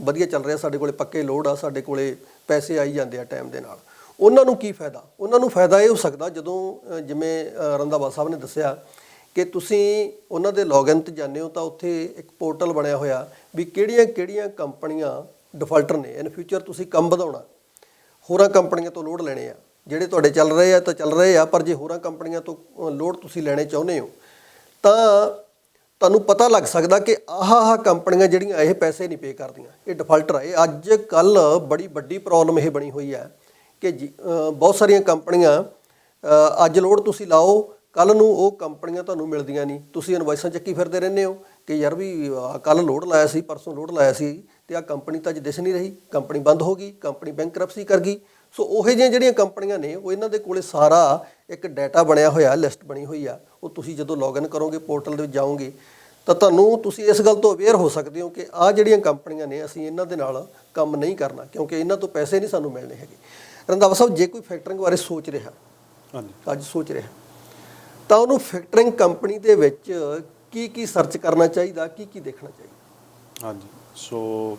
ਵਧੀਆ ਚੱਲ ਰਿਹਾ ਸਾਡੇ ਕੋਲੇ ਪੱਕੇ ਲੋਡ ਆ ਸਾਡੇ ਕੋਲੇ ਪੈਸੇ ਆਈ ਜਾਂਦੇ ਆ ਟਾਈਮ ਦੇ ਨਾਲ। ਉਹਨਾਂ ਨੂੰ ਕੀ ਫਾਇਦਾ? ਉਹਨਾਂ ਨੂੰ ਫਾਇਦਾ ਇਹ ਹੋ ਸਕਦਾ ਜਦੋਂ ਜਿਵੇਂ ਅ, ਰੰਧਾਵਾ ਸਾਹਿਬ ਨੇ ਦੱਸਿਆ ਕਿ ਤੁਸੀਂ ਉਹਨਾਂ ਦੇ ਲੌਗਇਨ ਤੇ ਜਾਂਦੇ ਹੋ ਤਾਂ ਉੱਥੇ ਇੱਕ ਪੋਰਟਲ ਬਣਿਆ ਹੋਇਆ ਵੀ ਕਿਹੜੀਆਂ-ਕਿਹੜੀਆਂ ਕੰਪਨੀਆਂ ਡਿਫਾਲਟਰ ਨੇ। ਇਨ ਫਿਊਚਰ ਤੁਸੀਂ ਕੰਮ ਵਧਾਉਣਾ। ਹੋਰਾਂ ਕੰਪਨੀਆਂ ਤੋਂ ਲੋਡ ਲੈਣੇ ਆ। ਜਿਹੜੇ ਤੁਹਾਡੇ ਚੱਲ ਰਹੇ ਆ ਤਾਂ ਚੱਲ ਰਹੇ ਆ ਪਰ ਜੇ ਹੋਰਾਂ ਕੰਪਨੀਆਂ ਤੋਂ ਅ, ਲੋਡ ਤੁਸੀਂ ਲੈਣੇ ਚਾਹੁੰਦੇ ਹੋ ਤਾਂ ਤੁਹਾਨੂੰ ਪਤਾ ਲੱਗ ਸਕਦਾ ਕਿ ਆਹ ਆਹ ਕੰਪਨੀਆਂ ਜਿਹੜੀਆਂ ਇਹ ਪੈਸੇ ਨਹੀਂ ਪੇ ਕਰਦੀਆਂ। ਇਹ ਡਿਫਾਲਟਰ ਆ। ਇਹ ਅੱਜ ਕੱਲ ਬੜੀ ਵੱਡੀ ਪ੍ਰੋਬਲਮ ਇਹ ਬਣੀ ਹੋਈ ਹੈ ਕਿ ਜੀ- ਬਹੁਤ ਸਾਰੀਆਂ ਕੰਪਨੀਆਂ ਅੱਜ ਲੋਡ ਤੁਸੀਂ ਲਾਓ ਕੱਲ ਨੂੰ ਉਹ ਕੰਪਨੀਆਂ ਤੁਹਾਨੂੰ ਮਿਲਦੀਆਂ ਨਹੀਂ। ਤੁਸੀਂ ਇਨਵਾਈਸਾਂ ਚੱਕੀ ਫਿਰਦੇ ਰਹਿੰਦੇ ਹੋ ਕਿ ਯਾਰ ਵੀ ਕੱਲ ਲੋਡ ਲਾਇਆ ਸੀ ਪਰਸੋਂ ਲੋਡ ਲਾਇਆ ਸੀ ਤੇ ਆ ਕੰਪਨੀ ਤਾਂ ਅੱਜ ਦਿਸ ਨਹੀਂ ਰਹੀ। ਕੰਪਨੀ ਬੰਦ ਹੋ ਗਈ ਕੰਪਨੀ ਬੈਂਕਰਪਸੀ ਕਰ ਗਈ। ਸੋ ਉਹੇ ਜਿਹੀਆਂ ਜਿਹੜੀਆਂ ਕੰਪਨੀਆਂ ਨੇ ਉਹ ਇਹਨਾਂ ਦੇ ਕੋਲੇ ਸਾਰਾ ਇੱਕ ਡਾਟਾ ਬਣਿਆ ਹੋਇਆ ਲਿਸਟ ਬਣੀ ਹੋਈ ਆ। ਉਹ ਤੁਸੀਂ ਜਦੋਂ ਲੌਗਇਨ ਕਰੋਗੇ ਪੋਰਟਲ ਦੇ ਵਿੱਚ ਜਾਓਗੇ ਤਾਂ ਤੁਹਾਨੂੰ ਤੁਸੀਂ ਇਸ ਗੱਲ ਤੋਂ ਅਵੇਅਰ ਹੋ ਸਕਦੇ ਹੋ ਕਿ ਆਹ ਜਿਹੜੀਆਂ ਕੰਪਨੀਆਂ ਨੇ ਅਸੀਂ ਇਹਨਾਂ ਦੇ ਨਾਲ ਕੰਮ ਨਹੀਂ ਕਰਨਾ ਕਿਉਂਕਿ ਇਹਨਾਂ ਤੋਂ ਪੈਸੇ ਨਹੀਂ ਸਾਨੂੰ ਮਿਲਣੇ ਹੈਗੇ। ਰੰਧਾਵਾ ਸਾਹਿਬ ਜੇ ਕੋਈ ਫੈਕਟਰਿੰਗ ਬਾਰੇ ਸੋਚ ਰਿਹਾ ਹਾਂਜੀ। ਅੱਜ ਸੋਚ ਰਿਹਾ ਤਾਂ ਉਹਨੂੰ ਫੈਕਟਰਿੰਗ ਕੰਪਨੀ ਦੇ ਵਿੱਚ ਕੀ ਕੀ ਸਰਚ ਕਰਨਾ ਚਾਹੀਦਾ ਕੀ ਕੀ ਦੇਖਣਾ ਚਾਹੀਦਾ? ਹਾਂਜੀ ਸੋ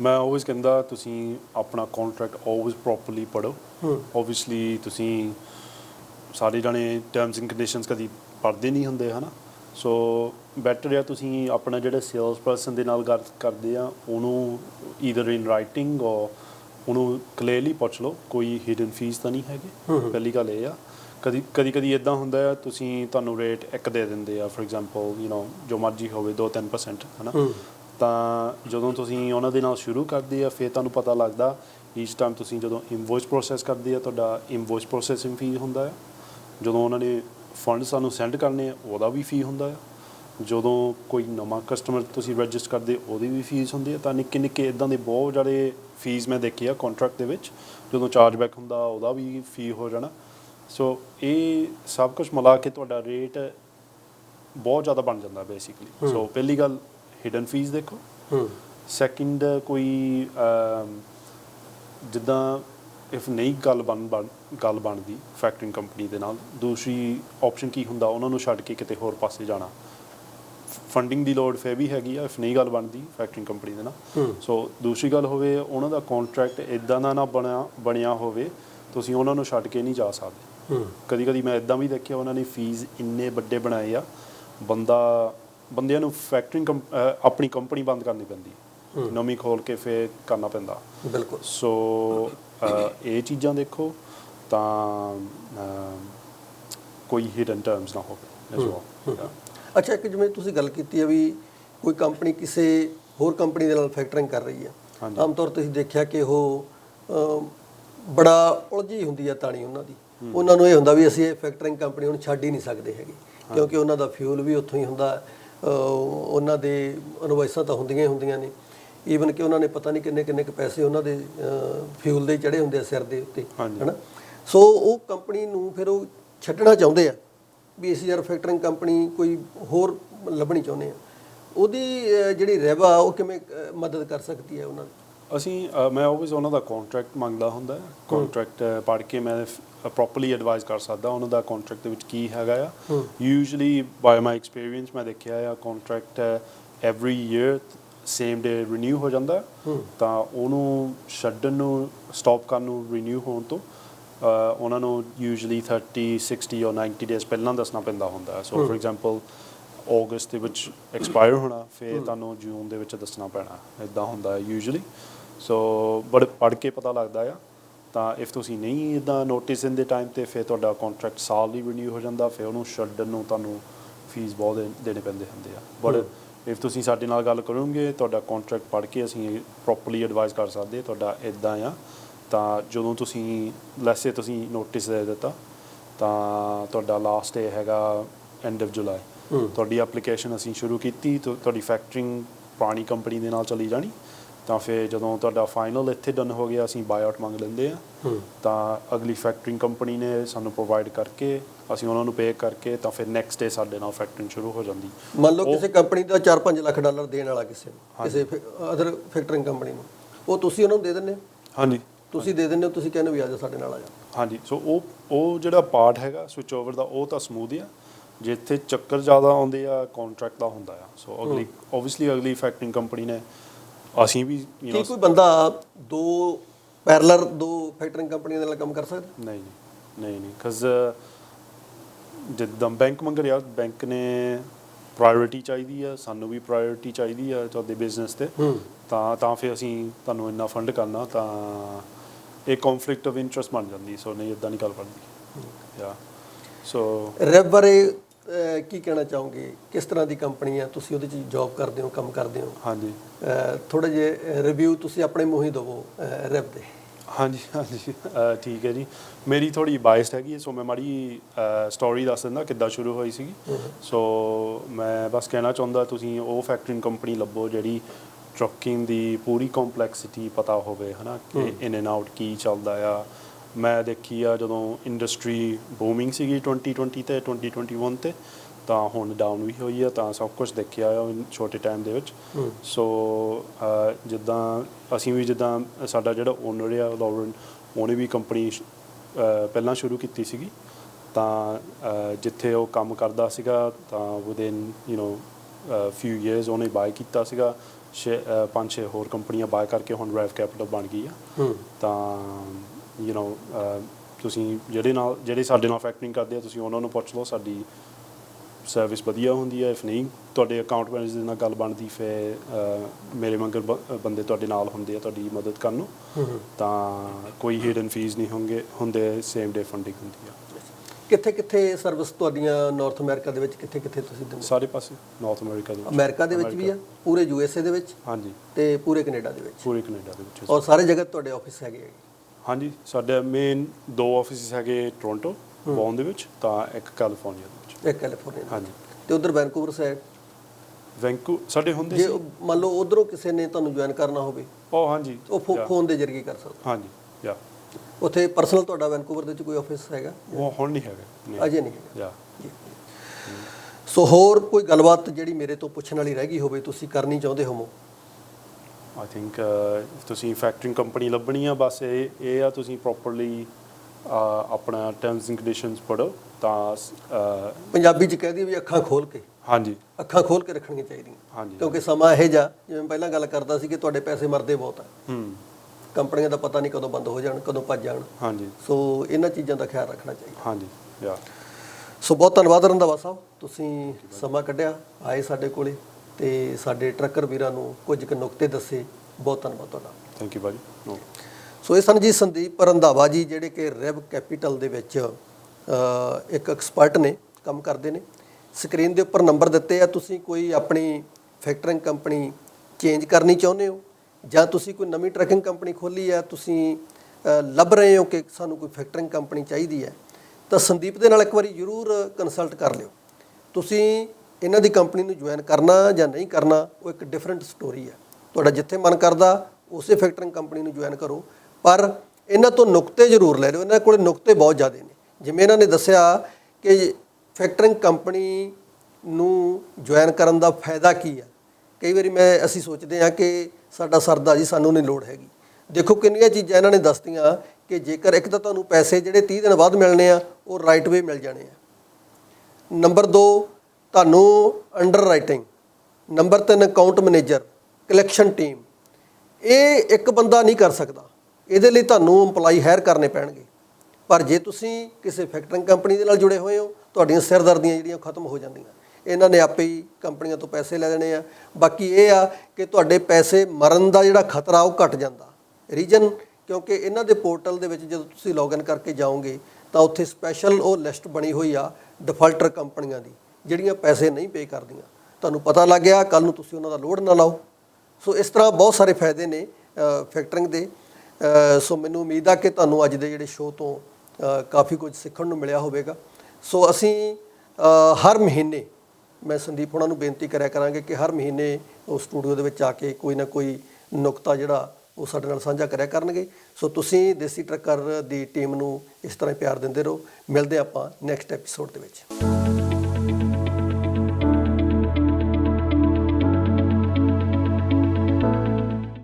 ਮੈਂ ਆਲਵੇਸ ਕਹਿੰਦਾ ਤੁਸੀਂ ਆਪਣਾ ਕੰਟਰੈਕਟ ਆਲਵੇਸ ਪ੍ਰੋਪਰਲੀ ਪੜੋ ਆਬਵੀਅਸਲੀ ਤੁਸੀਂ ਸਾਰੇ ਜਣੇ ਟਰਮਸ ਐਂਡ ਕੰਡੀਸ਼ਨਸ ਕਦੀ ਪੜ੍ਹਦੇ ਨਹੀਂ ਹੁੰਦੇ ਹਨਾ? ਸੋ ਬੈਟਰ ਆ ਤੁਸੀਂ ਆਪਣਾ ਜਿਹੜਾ ਸੇਲਸ ਪਰਸਨ ਦੇ ਨਾਲ ਗੱਲ ਕਰਦੇ ਆ ਉਹਨੂੰ ਈਦਰ ਇਨ ਰਾਈਟਿੰਗ ਔਰ ਉਹਨੂੰ ਕਲੀਅਰਲੀ ਪੁੱਛ ਲਓ ਕੋਈ ਹਿਡਨ ਫੀਸ ਤਾਂ ਨਹੀਂ ਹੈਗੀ। ਪਹਿਲੀ ਗੱਲ ਇਹ ਆ। ਕਦੀ ਕਦੀ ਕਦੀ ਇਦਾਂ ਹੁੰਦਾ ਆ ਤੁਸੀਂ ਤੁਹਾਨੂੰ ਰੇਟ ਇੱਕ ਦੇ ਦਿੰਦੇ ਆ ਫੋਰ ਐਗਜ਼ਾਮਪਲ ਯੂ نو ਜੋ ਮਰਜ਼ੀ ਹੋਵੇ 2-3% ਹਨਾ? ਹੂੰ। ਤਾਂ ਜਦੋਂ ਤੁਸੀਂ ਉਹਨਾਂ ਦੇ ਨਾਲ ਸ਼ੁਰੂ ਕਰਦੇ ਆ ਫਿਰ ਤੁਹਾਨੂੰ ਪਤਾ ਲੱਗਦਾ ਈਚ ਟਾਈਮ ਤੁਸੀਂ ਜਦੋਂ ਇਨਵੋਇਸ ਪ੍ਰੋਸੈਸ ਕਰਦੇ ਆ ਤੁਹਾਡਾ ਇਨਵੋਇਸ ਪ੍ਰੋਸੈਸਿੰਗ ਫੀ ਹੁੰਦਾ ਹੈ। ਜਦੋਂ ਉਹਨਾਂ ਨੇ ਫੰਡ ਸਾਨੂੰ ਸੈਂਡ ਕਰਨੇ ਆ ਉਹਦਾ ਵੀ ਫੀ ਹੁੰਦਾ ਹੈ। ਜਦੋਂ ਕੋਈ ਨਵਾਂ ਕਸਟਮਰ ਤੁਸੀਂ ਰਜਿਸਟਰ ਕਰਦੇ ਉਹਦੀ ਵੀ ਫੀਸ ਹੁੰਦੀ ਹੈ। ਤਾਂ ਨਿੱਕੇ ਨਿੱਕੇ ਇਦਾਂ ਦੇ ਬਹੁਤ ਜਿਹੜੇ ਫੀਸ ਮੈਂ ਦੇਖੀ ਆ ਕੰਟਰੈਕਟ ਦੇ ਵਿੱਚ। ਜਦੋਂ ਚਾਰਜਬੈਕ ਹੁੰਦਾ ਉਹਦਾ ਵੀ ਫੀ ਹੋ ਜਾਣਾ। ਸੋ ਇਹ ਸਭ ਕੁਝ ਮਿਲਾ ਕੇ ਤੁਹਾਡਾ ਰੇਟ ਬਹੁਤ ਜ਼ਿਆਦਾ ਬਣ ਜਾਂਦਾ ਬੇਸਿਕਲੀ ਸੋ ਪਹਿਲੀ ਗੱਲ ਹਿਡਨ ਫੀਸ ਦੇਖੋ। ਹੂੰ। ਸੈਕਿੰਡ ਕੋਈ ਜਿੱਦਾਂ ਇਫ ਨਹੀਂ ਗੱਲ ਬਣ ਬਣ ਗੱਲ ਬਣਦੀ ਫੈਕਟਰਿੰਗ ਕੰਪਨੀ ਦੇ ਨਾਲ ਦੂਸਰੀ ਆਪਸ਼ਨ ਕੀ ਹੁੰਦਾ ਉਹਨਾਂ ਨੂੰ ਛੱਡ ਕੇ ਕਿਤੇ ਹੋਰ ਪਾਸੇ ਜਾਣਾ। ਫੰਡਿੰਗ ਦੀ ਲੋੜ ਫੇ ਵੀ ਹੈਗੀ ਆ ਇਫ ਨਹੀਂ ਗੱਲ ਬਣਦੀ ਫੈਕਟਰਿੰਗ ਕੰਪਨੀ ਦੇ ਨਾਲ। ਸੋ ਦੂਸਰੀ ਗੱਲ ਹੋਵੇ ਉਹਨਾਂ ਦਾ ਕੰਟਰੈਕਟ ਇਦਾਂ ਦਾ ਨਾ ਬਣਿਆ ਬਣਿਆ ਹੋਵੇ ਤੁਸੀਂ ਉਹਨਾਂ ਨੂੰ ਛੱਡ ਕੇ ਨਹੀਂ ਜਾ ਸਕਦੇ। ਕਦੀ ਕਦੀ ਮੈਂ ਇਦਾਂ ਵੀ ਦੇਖਿਆ ਉਹਨਾਂ ਨੇ ਫੀਸ ਇੰਨੇ ਵੱਡੇ ਬਣਾਏ ਆ ਬੰਦਾ ਬੰਦਿਆਂ ਨੂੰ ਫੈਕਟਰਿੰਗ ਆਪਣੀ ਕੰਪਨੀ ਬੰਦ ਕਰਨੀ ਪੈਂਦੀ। ਨਵੀਂ ਖੋਲ ਕੇ ਫੇਰ ਕਰਨਾ ਪੈਂਦਾ ਬਿਲਕੁਲ ਸੋ ਇਹ ਚੀਜ਼ਾਂ ਦੇਖੋ ਤਾਂ ਕੋਈ ਹਿਡਨ ਟਰਮਸ ਨਾ ਹੋਵੇ. ਅੱਛਾ ਇੱਕ ਜਿਵੇਂ ਤੁਸੀਂ ਗੱਲ ਕੀਤੀ ਹੈ ਵੀ ਕੋਈ ਕੰਪਨੀ ਕਿਸੇ ਹੋਰ ਕੰਪਨੀ ਦੇ ਨਾਲ ਫੈਕਟਰਿੰਗ ਕਰ ਰਹੀ ਹੈ। ਆਮ ਤੌਰ ਤੇ ਤੁਸੀਂ ਦੇਖਿਆ ਕਿ ਉਹ ਬੜਾ ਉਲਝੀ ਹੁੰਦੀ ਹੈ ਤਾਣੀ ਉਹਨਾਂ ਦੀ ਉਹਨਾਂ ਨੂੰ ਇਹ ਹੁੰਦਾ ਵੀ ਅਸੀਂ ਇਹ ਫੈਕਟਰਿੰਗ ਕੰਪਨੀ ਹੁਣ ਛੱਡ ਹੀ ਨਹੀਂ ਸਕਦੇ ਹੈਗੇ। ਕਿਉਂਕਿ ਉਹਨਾਂ ਦਾ ਫਿਊਲ ਵੀ ਉੱਥੋਂ ਹੀ ਹੁੰਦਾ ਉਹਨਾਂ ਦੇ ਇਨਵੋਇਸਾਂ ਤਾਂ ਹੁੰਦੀਆਂ ਹੀ ਹੁੰਦੀਆਂ ਨੇ। ਈਵਨ ਕਿ ਉਹਨਾਂ ਨੇ ਪਤਾ ਨਹੀਂ ਕਿੰਨੇ ਕਿੰਨੇ ਕੁ ਪੈਸੇ ਉਹਨਾਂ ਦੇ ਫਿਊਲ ਦੇ ਚੜੇ ਹੁੰਦੇ ਆ ਸਿਰ ਦੇ ਉੱਤੇ। ਹਨਾ? ਸੋ ਉਹ ਕੰਪਨੀ ਨੂੰ ਫਿਰ ਉਹ ਛੱਡਣਾ ਚਾਹੁੰਦੇ ਆ ਵੀ ਅਸੀਂ ਯਾਰ ਫੈਕਟਰਿੰਗ ਕੰਪਨੀ ਕੋਈ ਹੋਰ ਲੱਭਣੀ ਚਾਹੁੰਦੇ ਆ। ਉਹਦੀ ਜਿਹੜੀ ਰਹਿਵਾ ਉਹ ਕਿਵੇਂ ਮਦਦ ਕਰ ਸਕਦੀ ਹੈ ਉਹਨਾਂ ਦੀ? ਅਸੀਂ ਮੈਂ ਆਲਵੇਜ਼ ਉਹਨਾਂ ਦਾ ਕੰਟਰੈਕਟ ਮੰਗਦਾ ਹੁੰਦਾ ਕੰਟਰੈਕਟ ਪੜ੍ਹ ਕੇ ਮੈਂ ਪ੍ਰੋਪਰਲੀ ਐਡਵਾਈਸ ਕਰ ਸਕਦਾ ਉਹਨਾਂ ਦਾ ਕੰਟਰੈਕਟ ਦੇ ਵਿੱਚ ਕੀ ਹੈਗਾ ਆ। ਯੂਜੂਲੀ ਬਾਈ ਮਾਈ ਐਕਸਪੀਰੀਅੰਸ ਮੈਂ ਦੇਖਿਆ ਆ contract every year same day renew ਹੋ ਜਾਂਦਾ। ਤਾਂ ਉਹਨੂੰ ਛੱਡਣ ਨੂੰ ਸਟਾਪ ਕਰਨ ਨੂੰ ਰੀਨਿਊ ਹੋਣ ਤੋਂ ਉਹਨਾਂ ਨੂੰ ਯੂਜੂਲੀ 30 60 or 90 ਡੇਜ਼ ਪਹਿਲਾਂ ਦੱਸਣਾ ਪੈਂਦਾ ਹੁੰਦਾ ਸੋ ਫੋਰ ਐਗਜ਼ਾਮਪਲ ਅਗਸਤ ਦੇ ਵਿੱਚ ਐਕਸਪਾਇਰ ਹੋਣਾ ਫਿਰ ਤੁਹਾਨੂੰ ਜੂਨ ਦੇ ਵਿੱਚ ਦੱਸਣਾ ਪੈਣਾ। ਇਦਾਂ ਹੁੰਦਾ ਯੂਜੂਲੀ ਸੋ ਬੜ ਪੜ ਕੇ ਪਤਾ ਲੱਗਦਾ ਆ। ਤਾਂ ਇਫ ਤੁਸੀਂ ਨਹੀਂ ਇਦਾਂ ਨੋਟਿਸ ਇਨ ਦੇ ਟਾਈਮ ਤੇ ਫਿਰ ਤੁਹਾਡਾ ਕੰਟਰੈਕਟ ਸਾਲ ਲਈ ਰੀਨਿਊ ਹੋ ਜਾਂਦਾ। ਫਿਰ ਉਹਨੂੰ ਛੱਡਣ ਨੂੰ ਤੁਹਾਨੂੰ ਫੀਸ ਬਹੁਤ ਦੇਣੇ ਪੈਂਦੇ ਹੁੰਦੇ ਆ। ਬਟ ਇਫ ਤੁਸੀਂ ਸਾਡੇ ਨਾਲ ਗੱਲ ਕਰੋਗੇ ਤੁਹਾਡਾ ਕੰਟਰੈਕਟ ਪੜ ਕੇ ਅਸੀਂ ਪ੍ਰੋਪਰਲੀ ਐਡਵਾਈਸ ਕਰ ਸਕਦੇ ਤੁਹਾਡਾ ਇਦਾਂ ਆ। ਤਾਂ ਜਦੋਂ ਤੁਸੀਂ ਲੈਸੇ ਤੁਸੀਂ ਨੋਟਿਸ ਦੇ ਦਿੱਤਾ ਤਾਂ ਤੁਹਾਡਾ ਲਾਸਟ ਡੇ ਹੈਗਾ ਐਂਡ ਆਫ ਜੁਲਾਈ। ਤੁਹਾਡੀ ਐਪਲੀਕੇਸ਼ਨ ਅਸੀਂ ਸ਼ੁਰੂ ਕੀਤੀ ਤੁਹਾਡੀ ਫੈਕਟਰਿੰਗ ਪੁਰਾਣੀ ਕੰਪਨੀ ਦੇ ਨਾਲ ਚਲੀ ਜਾਣੀ। ਤਾਂ ਫਿਰ ਜਦੋਂ ਤੁਹਾਡਾ ਫਾਈਨਲ ਇੱਥੇ ਡਨ ਹੋ ਗਿਆ ਅਸੀਂ ਬਾਈ ਆਊਟ ਮੰਗ ਲੈਂਦੇ ਆ ਤਾਂ ਅਗਲੀ ਫੈਕਟਰਿੰਗ ਕੰਪਨੀ ਨੇ ਸਾਨੂੰ ਪ੍ਰੋਵਾਈਡ ਕਰਕੇ ਅਸੀਂ ਉਹਨਾਂ ਨੂੰ ਪੇ ਕਰਕੇ ਤਾਂ ਫਿਰ ਨੈਕਸਟ ਡੇ ਸਾਡੇ ਨਾਲ ਫੈਕਟਰਿੰਗ ਸ਼ੁਰੂ ਹੋ ਜਾਂਦੀ। ਮੰਨ ਲਓ ਕਿਸੇ ਕੰਪਨੀ ਦਾ 4-5 ਲੱਖ ਡਾਲਰ ਦੇਣ ਵਾਲਾ ਕਿਸੇ ਨੂੰ ਕਿਸੇ ਅਦਰ ਫੈਕਟਰਿੰਗ ਕੰਪਨੀ ਨੂੰ ਉਹ ਤੁਸੀਂ ਉਹਨਾਂ ਨੂੰ ਦੇ ਦਿੰਦੇ ਹੋ? ਹਾਂਜੀ। ਤੁਸੀਂ ਦੇ ਦਿੰਦੇ ਹੋ ਤੁਸੀਂ ਕਹਿੰਦੇ ਵੀ ਆ ਜਾ ਸਾਡੇ ਨਾਲ ਆ ਜਾ। ਹਾਂਜੀ। ਸੋ ਉਹ ਉਹ ਜਿਹੜਾ ਪਾਰਟ ਹੈਗਾ ਸਵਿਚ ਓਵਰ ਦਾ ਉਹ ਤਾਂ ਸਮੂਥ ਆ। ਜਿੱਥੇ ਚੱਕਰ ਜ਼ਿਆਦਾ ਆਉਂਦੇ ਆ ਕੰਟਰੈਕਟ ਦਾ ਹੁੰਦਾ ਆ। ਸੋ ਅਗਲੀ ਓਬਵੀਅਸਲੀ ਅਗਲੀ ਫੈਕਟਰਿੰਗ ਕੰਪਨੀ ਨੇ ਅਸੀਂ ਵੀ ਯੂ ਕੀ ਕੋਈ ਬੰਦਾ ਦੋ ਪੈਰਲਰ ਦੋ ਫੈਕਟਰਿੰਗ ਕੰਪਨੀਆਂ ਦੇ ਨਾਲ ਕੰਮ ਕਰ ਸਕਦਾ? ਨਹੀਂ ਨਹੀਂ ਨਹੀਂ ਨਹੀਂ ਕਜ਼ ਜਿੱਦਾਂ ਬੈਂਕ ਮੰਗ ਰਿਹਾ ਬੈਂਕ ਨੇ ਪ੍ਰਾਇੋਰਟੀ ਚਾਹੀਦੀ ਆ ਸਾਨੂੰ ਵੀ ਪ੍ਰਾਇੋਰਟੀ ਚਾਹੀਦੀ ਆ ਤੁਹਾਡੇ ਬਿਜ਼ਨਸ ਤੇ। ਹੂੰ। ਤਾਂ ਤਾਂ ਫਿਰ ਅਸੀਂ ਤੁਹਾਨੂੰ ਇੰਨਾ ਫੰਡ ਕਰਨਾ ਤਾਂ ਇਹ ਕਨਫਲਿਕਟ ਆਫ ਇੰਟਰਸਟ ਬਣ ਜਾਂਦੀ ਸੋ ਨਹੀਂ ਇਦਾਂ ਨਹੀਂ ਗੱਲ ਬਣਦੀ। ਯਾ ਸੋ ਰੈਬ ਬਾਰੇ ਅਹ, ਕੀ ਕਹਿਣਾ ਚਾਹੋਗੇ? ਕਿਸ ਤਰ੍ਹਾਂ ਦੀ ਕੰਪਨੀ ਆ? ਤੁਸੀਂ ਉਹਦੇ 'ਚ ਜੌਬ ਕਰਦੇ ਹੋ ਕੰਮ ਕਰਦੇ ਹੋ? ਹਾਂਜੀ। ਥੋੜੇ ਜਿਹੇ ਰਿਵਿਊ ਤੁਸੀਂ ਆਪਣੇ ਮੂੰਹ ਹੀ ਦਿਵੋ ਰੈਬ ਦੇ। ਹਾਂਜੀ ਹਾਂਜੀ। ਠੀਕ ਹੈ ਜੀ। ਮੇਰੀ ਥੋੜੀ ਬਾਇਸਡ ਹੈਗੀ ਸੋ ਮੈਂ ਮਾੜੀ ਸਟੋਰੀ ਦੱਸ ਦਿੰਦਾ ਕਿੱਦਾਂ ਸ਼ੁਰੂ ਹੋਈ ਸੀਗੀ। ਸੋ ਮੈਂ ਬਸ ਕਹਿਣਾ ਚਾਹੁੰਦਾ ਤੁਸੀਂ ਉਹ ਫੈਕਟਰਿੰਗ ਕੰਪਨੀ ਲੱਭੋ ਜਿਹੜੀ ਟਰੱਕਿੰਗ ਦੀ ਪੂਰੀ ਕੰਪਲੈਕਸਿਟੀ ਪਤਾ ਹੋਵੇ ਹਨਾ ਕਿ ਇਨ ਐਂਡ ਆਊਟ ਕੀ ਚੱਲਦਾ ਆ ਮੈਂ ਦੇਖੀ ਆ ਜਦੋਂ ਇੰਡਸਟਰੀ ਬੂਮਿੰਗ ਸੀਗੀ 2020 ਤੇ 2021 ਤੇ ਤਾਂ ਹੁਣ ਡਾਊਨ ਵੀ ਹੋਈ ਆ ਤਾਂ ਸਭ ਕੁਝ ਦੇਖਿਆ ਆ ਛੋਟੇ ਟਾਈਮ ਦੇ ਵਿੱਚ। ਸੋ ਜਿੱਦਾਂ ਅਸੀਂ ਵੀ ਜਿੱਦਾਂ ਸਾਡਾ ਜਿਹੜਾ ਓਨਰ ਆ ਲੌਰਨ ਉਹਨੇ ਵੀ ਕੰਪਨੀ ਪਹਿਲਾਂ ਸ਼ੁਰੂ ਕੀਤੀ ਸੀਗੀ। ਤਾਂ ਜਿੱਥੇ ਉਹ ਕੰਮ ਕਰਦਾ ਸੀਗਾ ਤਾਂ within you know few years ਉਹਨੇ ਬਾਏ ਕੀਤਾ ਸੀਗਾ। ਛੇ ਪੰਜ ਛੇ ਹੋਰ ਕੰਪਨੀਆਂ ਬਾਏ ਕਰਕੇ ਹੁਣ ਰੈਵ ਕੈਪੀਟਲ ਬਣ ਗਈ ਆ। ਤਾਂ ਯੂ نو ਤੁਸੀਂ ਜਿਹੜੇ ਨਾਲ ਜਿਹੜੇ ਸਾਡੇ ਨਾਲ ਫੈਕਟਰਿੰਗ ਕਰਦੇ ਆ ਤੁਸੀਂ ਉਹਨਾਂ ਨੂੰ ਪੁੱਛ ਲਓ ਸਾਡੀ ਸਰਵਿਸ ਵਧੀਆ ਹੁੰਦੀ ਹੈ ਇਫ ਨਹੀਂ ਤੁਹਾਡੇ ਅਕਾਊਂਟ ਮੈਨੇਜਰ ਦੇ ਨਾਲ ਗੱਲ ਬਣਦੀ ਅਹ, ਮੇਰੇ ਮੰਗਰ ਬੰਦੇ ਤੁਹਾਡੇ ਨਾਲ ਹੁੰਦੇ ਆ ਤੁਹਾਡੀ ਮਦਦ ਕਰਨ ਨੂੰ। ਤਾਂ ਕੋਈ ਹਿਡਨ ਫੀਸ ਨਹੀਂ ਹੋਣਗੇ ਹੁੰਦੇ ਸੇਮ ਡੇ ਫੰਡਿੰਗ ਹੁੰਦੀ ਆ ਕਿੱਥੇ ਕਿੱਥੇ ਸਰਵਿਸ ਤੁਹਾਡੀਆਂ ਨਾਰਥ ਅਮਰੀਕਾ ਦੇ ਵਿੱਚ ਕਿੱਥੇ ਕਿੱਥੇ ਤੁਸੀਂ ਦਿੰਦੇ? ਸਾਰੇ ਪਾਸੇ ਨਾਰਥ ਅਮਰੀਕਾ ਦੇ ਵਿੱਚ ਅਮਰੀਕਾ ਦੇ ਵਿੱਚ ਵੀ ਆ ਪੂਰੇ ਯੂਐਸਏ ਦੇ ਵਿੱਚ ਹਾਂਜੀ ਤੇ ਪੂਰੇ ਕੈਨੇਡਾ ਦੇ ਵਿੱਚ ਪੂਰੇ ਕੈਨੇਡਾ ਦੇ ਵਿੱਚ ਔਰ ਸਾਰੇ ਜਗ੍ਹਾ ਤੁਹਾਡੇ ਆਫਿਸ ਹੈਗੇ ਆ। ਹਾਂਜੀ ਸਾਡੇ ਮੇਨ ਦੋ ਆਫਿਸਿਸ ਹੈਗੇ ਟੋਰਾਂਟੋ ਬੌਨ ਦੇ ਵਿੱਚ ਤਾਂ ਇੱਕ ਕੈਲੀਫੋਰਨੀਆ ਦੇ ਵਿੱਚ। ਇੱਕ ਕੈਲੀਫੋਰਨੀਆ। ਹਾਂਜੀ। ਤੇ ਉਧਰ ਵੈਨਕੂਵਰ ਸਾਈਡ ਵੈਂਕੂ ਸਾਡੇ ਹੁੰਦੇ ਜੇ ਮੰਨ ਲਓ ਉਧਰੋਂ ਕਿਸੇ ਨੇ ਤੁਹਾਨੂੰ ਜੁਆਇਨ ਕਰਨਾ ਹੋਵੇ ਉਹ ਹਾਂਜੀ ਉਹ ਫੋਨ ਦੇ ਜ਼ਰੀਏ ਕਰ ਸਕਦਾ। ਹਾਂਜੀ ਯਾ ਉੱਥੇ ਪਰਸਨਲ ਤੁਹਾਡਾ ਵੈਨਕੂਵਰ ਦੇ ਵਿੱਚ ਕੋਈ ਆਫਿਸ ਹੈਗਾ? ਉਹ ਹੁਣ ਨਹੀਂ ਹੈਗਾ। ਅਜੇ ਨਹੀਂ ਹੈਗਾ। ਯਾ ਸੋ ਹੋਰ ਕੋਈ ਗੱਲਬਾਤ ਜਿਹੜੀ ਮੇਰੇ ਤੋਂ ਪੁੱਛਣ ਵਾਲੀ ਰਹਿ ਗਈ ਹੋਵੇ ਤੁਸੀਂ ਕਰਨੀ ਚਾਹੁੰਦੇ ਹੋਵੋ? ਆਈ ਥਿੰਕ ਤੁਸੀਂ ਫੈਕਟਰਿੰਗ ਕੰਪਨੀ ਲੱਭਣੀ ਆ ਬਸ ਇਹ ਇਹ ਆ ਤੁਸੀਂ ਪ੍ਰੋਪਰਲੀ ਆਪਣਾ ਟਰਮਸ ਐਂਡ ਕੰਡੀਸ਼ਨਸ ਪੜੋ ਤਾਂ ਪੰਜਾਬੀ ਚ ਕਹਿ ਦਈਏ ਵੀ ਅੱਖਾਂ ਖੋਲ ਕੇ। ਹਾਂਜੀ। ਅੱਖਾਂ ਖੋਲ ਕੇ ਰੱਖਣੀਆਂ ਚਾਹੀਦੀਆਂ। ਹਾਂਜੀ। ਕਿਉਂਕਿ ਸਮਾਂ ਇਹੋ ਜਿਹਾ ਜਿਵੇਂ ਪਹਿਲਾਂ ਗੱਲ ਕਰਦਾ ਸੀ ਕਿ ਤੁਹਾਡੇ ਪੈਸੇ ਮਰਦੇ ਬਹੁਤ ਆ। ਹੂੰ। ਕੰਪਨੀਆਂ ਦਾ ਪਤਾ ਨਹੀਂ ਕਦੋਂ ਬੰਦ ਹੋ ਜਾਣ ਕਦੋਂ ਭੱਜ ਜਾਣ। ਹਾਂਜੀ। ਸੋ ਇਹਨਾਂ ਚੀਜ਼ਾਂ ਦਾ ਖਿਆਲ ਰੱਖਣਾ ਚਾਹੀਦਾ। ਹਾਂਜੀ ਯਾ। ਸੋ ਬਹੁਤ ਧੰਨਵਾਦ ਰੰਧਾਵਾ ਸਾਹਿਬ ਤੁਸੀਂ ਸਮਾਂ ਕੱਢਿਆ ਆਏ ਸਾਡੇ ਕੋਲੇ। ਤੇ ਸਾਡੇ ਟਰੱਕਰ ਵੀਰਾਂ ਨੂੰ ਕੁਝ ਕੁ ਨੁਕਤੇ ਦੱਸੇ। ਬਹੁਤ ਧੰਨਵਾਦ ਤੁਹਾਡਾ। ਥੈਂਕ ਯੂ ਭਾਜੀ. ਸੋ ਇਹ ਸਨ ਜੀ ਸੰਦੀਪ ਰੰਧਾਵਾ ਜੀ ਜਿਹੜੇ ਕਿ ਰੈਬ ਕੈਪੀਟਲ ਦੇ ਵਿੱਚ ਇੱਕ ਐਕਸਪਰਟ ਨੇ ਕੰਮ ਕਰਦੇ ਨੇ। ਸਕਰੀਨ ਦੇ ਉੱਪਰ ਨੰਬਰ ਦਿੱਤੇ ਆ। ਤੁਸੀਂ ਕੋਈ ਆਪਣੀ ਫੈਕਟਰਿੰਗ ਕੰਪਨੀ ਚੇਂਜ ਕਰਨੀ ਚਾਹੁੰਦੇ ਹੋ? ਜਾਂ ਤੁਸੀਂ ਕੋਈ ਨਵੀਂ ਟਰੱਕਿੰਗ ਕੰਪਨੀ ਖੋਲੀ ਹੈ ਤੁਸੀਂ ਲੱਭ ਰਹੇ ਹੋ ਕਿ ਸਾਨੂੰ ਕੋਈ ਫੈਕਟਰਿੰਗ ਕੰਪਨੀ ਚਾਹੀਦੀ ਹੈ? ਤਾਂ ਸੰਦੀਪ ਦੇ ਨਾਲ ਇੱਕ ਵਾਰੀ ਜ਼ਰੂਰ ਕੰਸਲਟ ਕਰ ਲਿਓ। ਤੁਸੀਂ ਇਹਨਾਂ ਦੀ ਕੰਪਨੀ ਨੂੰ ਜੁਆਇਨ ਕਰਨਾ ਜਾਂ ਨਹੀਂ ਕਰਨਾ, ਉਹ ਇੱਕ ਡਿਫਰੈਂਟ ਸਟੋਰੀ ਹੈ। ਤੁਹਾਡਾ ਜਿੱਥੇ ਮਨ ਕਰਦਾ, ਉਸੇ ਫੈਕਟਰਿੰਗ ਕੰਪਨੀ ਨੂੰ ਜੁਆਇਨ ਕਰੋ। ਪਰ ਇਹਨਾਂ ਤੋਂ ਨੁਕਤੇ ਜ਼ਰੂਰ ਲੈ ਲਿਓ। ਇਹਨਾਂ ਕੋਲੇ ਨੁਕਤੇ ਬਹੁਤ ਜ਼ਿਆਦੇ ਨੇ। ਜਿਵੇਂ ਇਹਨਾਂ ਨੇ ਦੱਸਿਆ ਕਿ ਫੈਕਟਰਿੰਗ ਕੰਪਨੀ ਨੂੰ ਜੁਆਇਨ ਕਰਨ ਦਾ ਫਾਇਦਾ ਕੀ ਹੈ? ਕਈ ਵਾਰੀ ਮੈਂ, ਅਸੀਂ ਸੋਚਦੇ ਹਾਂ ਕਿ ਸਾਡਾ ਸਰਦਾ ਜੀ ਸਾਨੂੰ ਨਹੀਂ ਲੋੜ ਹੈਗੀ। ਦੇਖੋ ਕਿੰਨੀਆਂ ਚੀਜ਼ਾਂ ਇਹਨਾਂ ਨੇ ਦੱਸਤੀਆਂ ਕਿ ਜੇਕਰ ਇੱਕ ਤਾਂ ਤੁਹਾਨੂੰ ਪੈਸੇ ਜਿਹੜੇ 30 ਦਿਨ ਬਾਅਦ ਮਿਲਣੇ ਆ, ਉਹ ਰਾਈਟ ਵੇ ਮਿਲ ਜਾਣੇ ਆ। ਨੰਬਰ 2 ਤੁਹਾਨੂੰ underwriting number 3 account manager collection team ਇਹ ਇੱਕ ਬੰਦਾ ਨਹੀਂ ਕਰ ਸਕਦਾ। ਇਹਦੇ ਲਈ ਤੁਹਾਨੂੰ EMPLOYE ਹਾਇਰ ਕਰਨੇ ਪੈਣਗੇ। ਪਰ ਜੇ ਤੁਸੀਂ ਕਿਸੇ ਫੈਕਟਰਿੰਗ ਕੰਪਨੀ ਦੇ ਨਾਲ ਜੁੜੇ ਹੋਏ ਹੋ, ਤੁਹਾਡੀਆਂ ਸਿਰਦਰਦੀਆਂ ਜਿਹੜੀਆਂ ਖਤਮ ਹੋ ਜਾਂਦੀਆਂ। ਇਹਨਾਂ ਨੇ ਆਪੇ ਹੀ ਕੰਪਨੀਆਂ ਤੋਂ ਪੈਸੇ ਲੈ ਲੈਣੇ ਆ। ਬਾਕੀ ਇਹ ਆ ਕਿ ਤੁਹਾਡੇ ਪੈਸੇ ਮਰਨ ਦਾ ਜਿਹੜਾ ਖਤਰਾ, ਉਹ ਘਟ ਜਾਂਦਾ। ਰੀਜਨ ਕਿਉਂਕਿ ਇਹਨਾਂ ਦੇ ਪੋਰਟਲ ਦੇ ਵਿੱਚ ਜਦੋਂ ਤੁਸੀਂ ਲੌਗਇਨ ਕਰਕੇ ਜਾਓਗੇ, ਤਾਂ ਉੱਥੇ ਸਪੈਸ਼ਲ ਉਹ ਲਿਸਟ ਬਣੀ ਹੋਈ ਆ ਡਿਫਾਲਟਰ ਕੰਪਨੀਆਂ ਦੀ। ਜਿਹੜੀਆਂ ਪੈਸੇ ਨਹੀਂ ਪੇ ਕਰਦੀਆਂ। ਤੁਹਾਨੂੰ ਪਤਾ ਲੱਗ ਗਿਆ ਕੱਲ ਨੂੰ ਤੁਸੀਂ ਉਹਨਾਂ ਦਾ ਲੋਡ ਨਾ ਲਾਓ। ਸੋ ਇਸ ਤਰ੍ਹਾਂ ਬਹੁਤ ਸਾਰੇ ਫਾਇਦੇ ਨੇ ਫੈਕਟਰਿੰਗ ਦੇ। ਸੋ ਮੈਨੂੰ ਉਮੀਦ ਆ ਕਿ ਤੁਹਾਨੂੰ ਅੱਜ ਦੇ ਜਿਹੜੇ ਸ਼ੋਅ ਤੋਂ ਕਾਫੀ ਕੁਝ ਸਿੱਖਣ ਨੂੰ ਮਿਲਿਆ ਹੋਵੇਗਾ। ਸੋ ਅਸੀਂ ਹਰ ਮਹੀਨੇ, ਮੈਂ ਸੰਦੀਪ ਉਹਨਾਂ ਨੂੰ ਬੇਨਤੀ ਕਰਿਆ ਕਰਾਂਗੇ ਕਿ ਹਰ ਮਹੀਨੇ ਉਹ ਸਟੂਡੀਓ ਦੇ ਵਿੱਚ ਆ ਕੇ ਕੋਈ ਨਾ ਕੋਈ ਨੁਕਤਾ ਜਿਹੜਾ ਉਹ ਸਾਡੇ ਨਾਲ ਸਾਂਝਾ ਕਰਿਆ ਕਰਨਗੇ। ਸੋ ਤੁਸੀਂ ਦੇਸੀ ਟਰੱਕਰ ਦੀ ਟੀਮ ਨੂੰ ਇਸ ਤਰ੍ਹਾਂ ਪਿਆਰ ਦਿੰਦੇ ਰਹੋ। ਮਿਲਦੇ ਆਪਾਂ ਨੈਕਸਟ ਐਪੀਸੋਡ ਦੇ ਵਿੱਚ।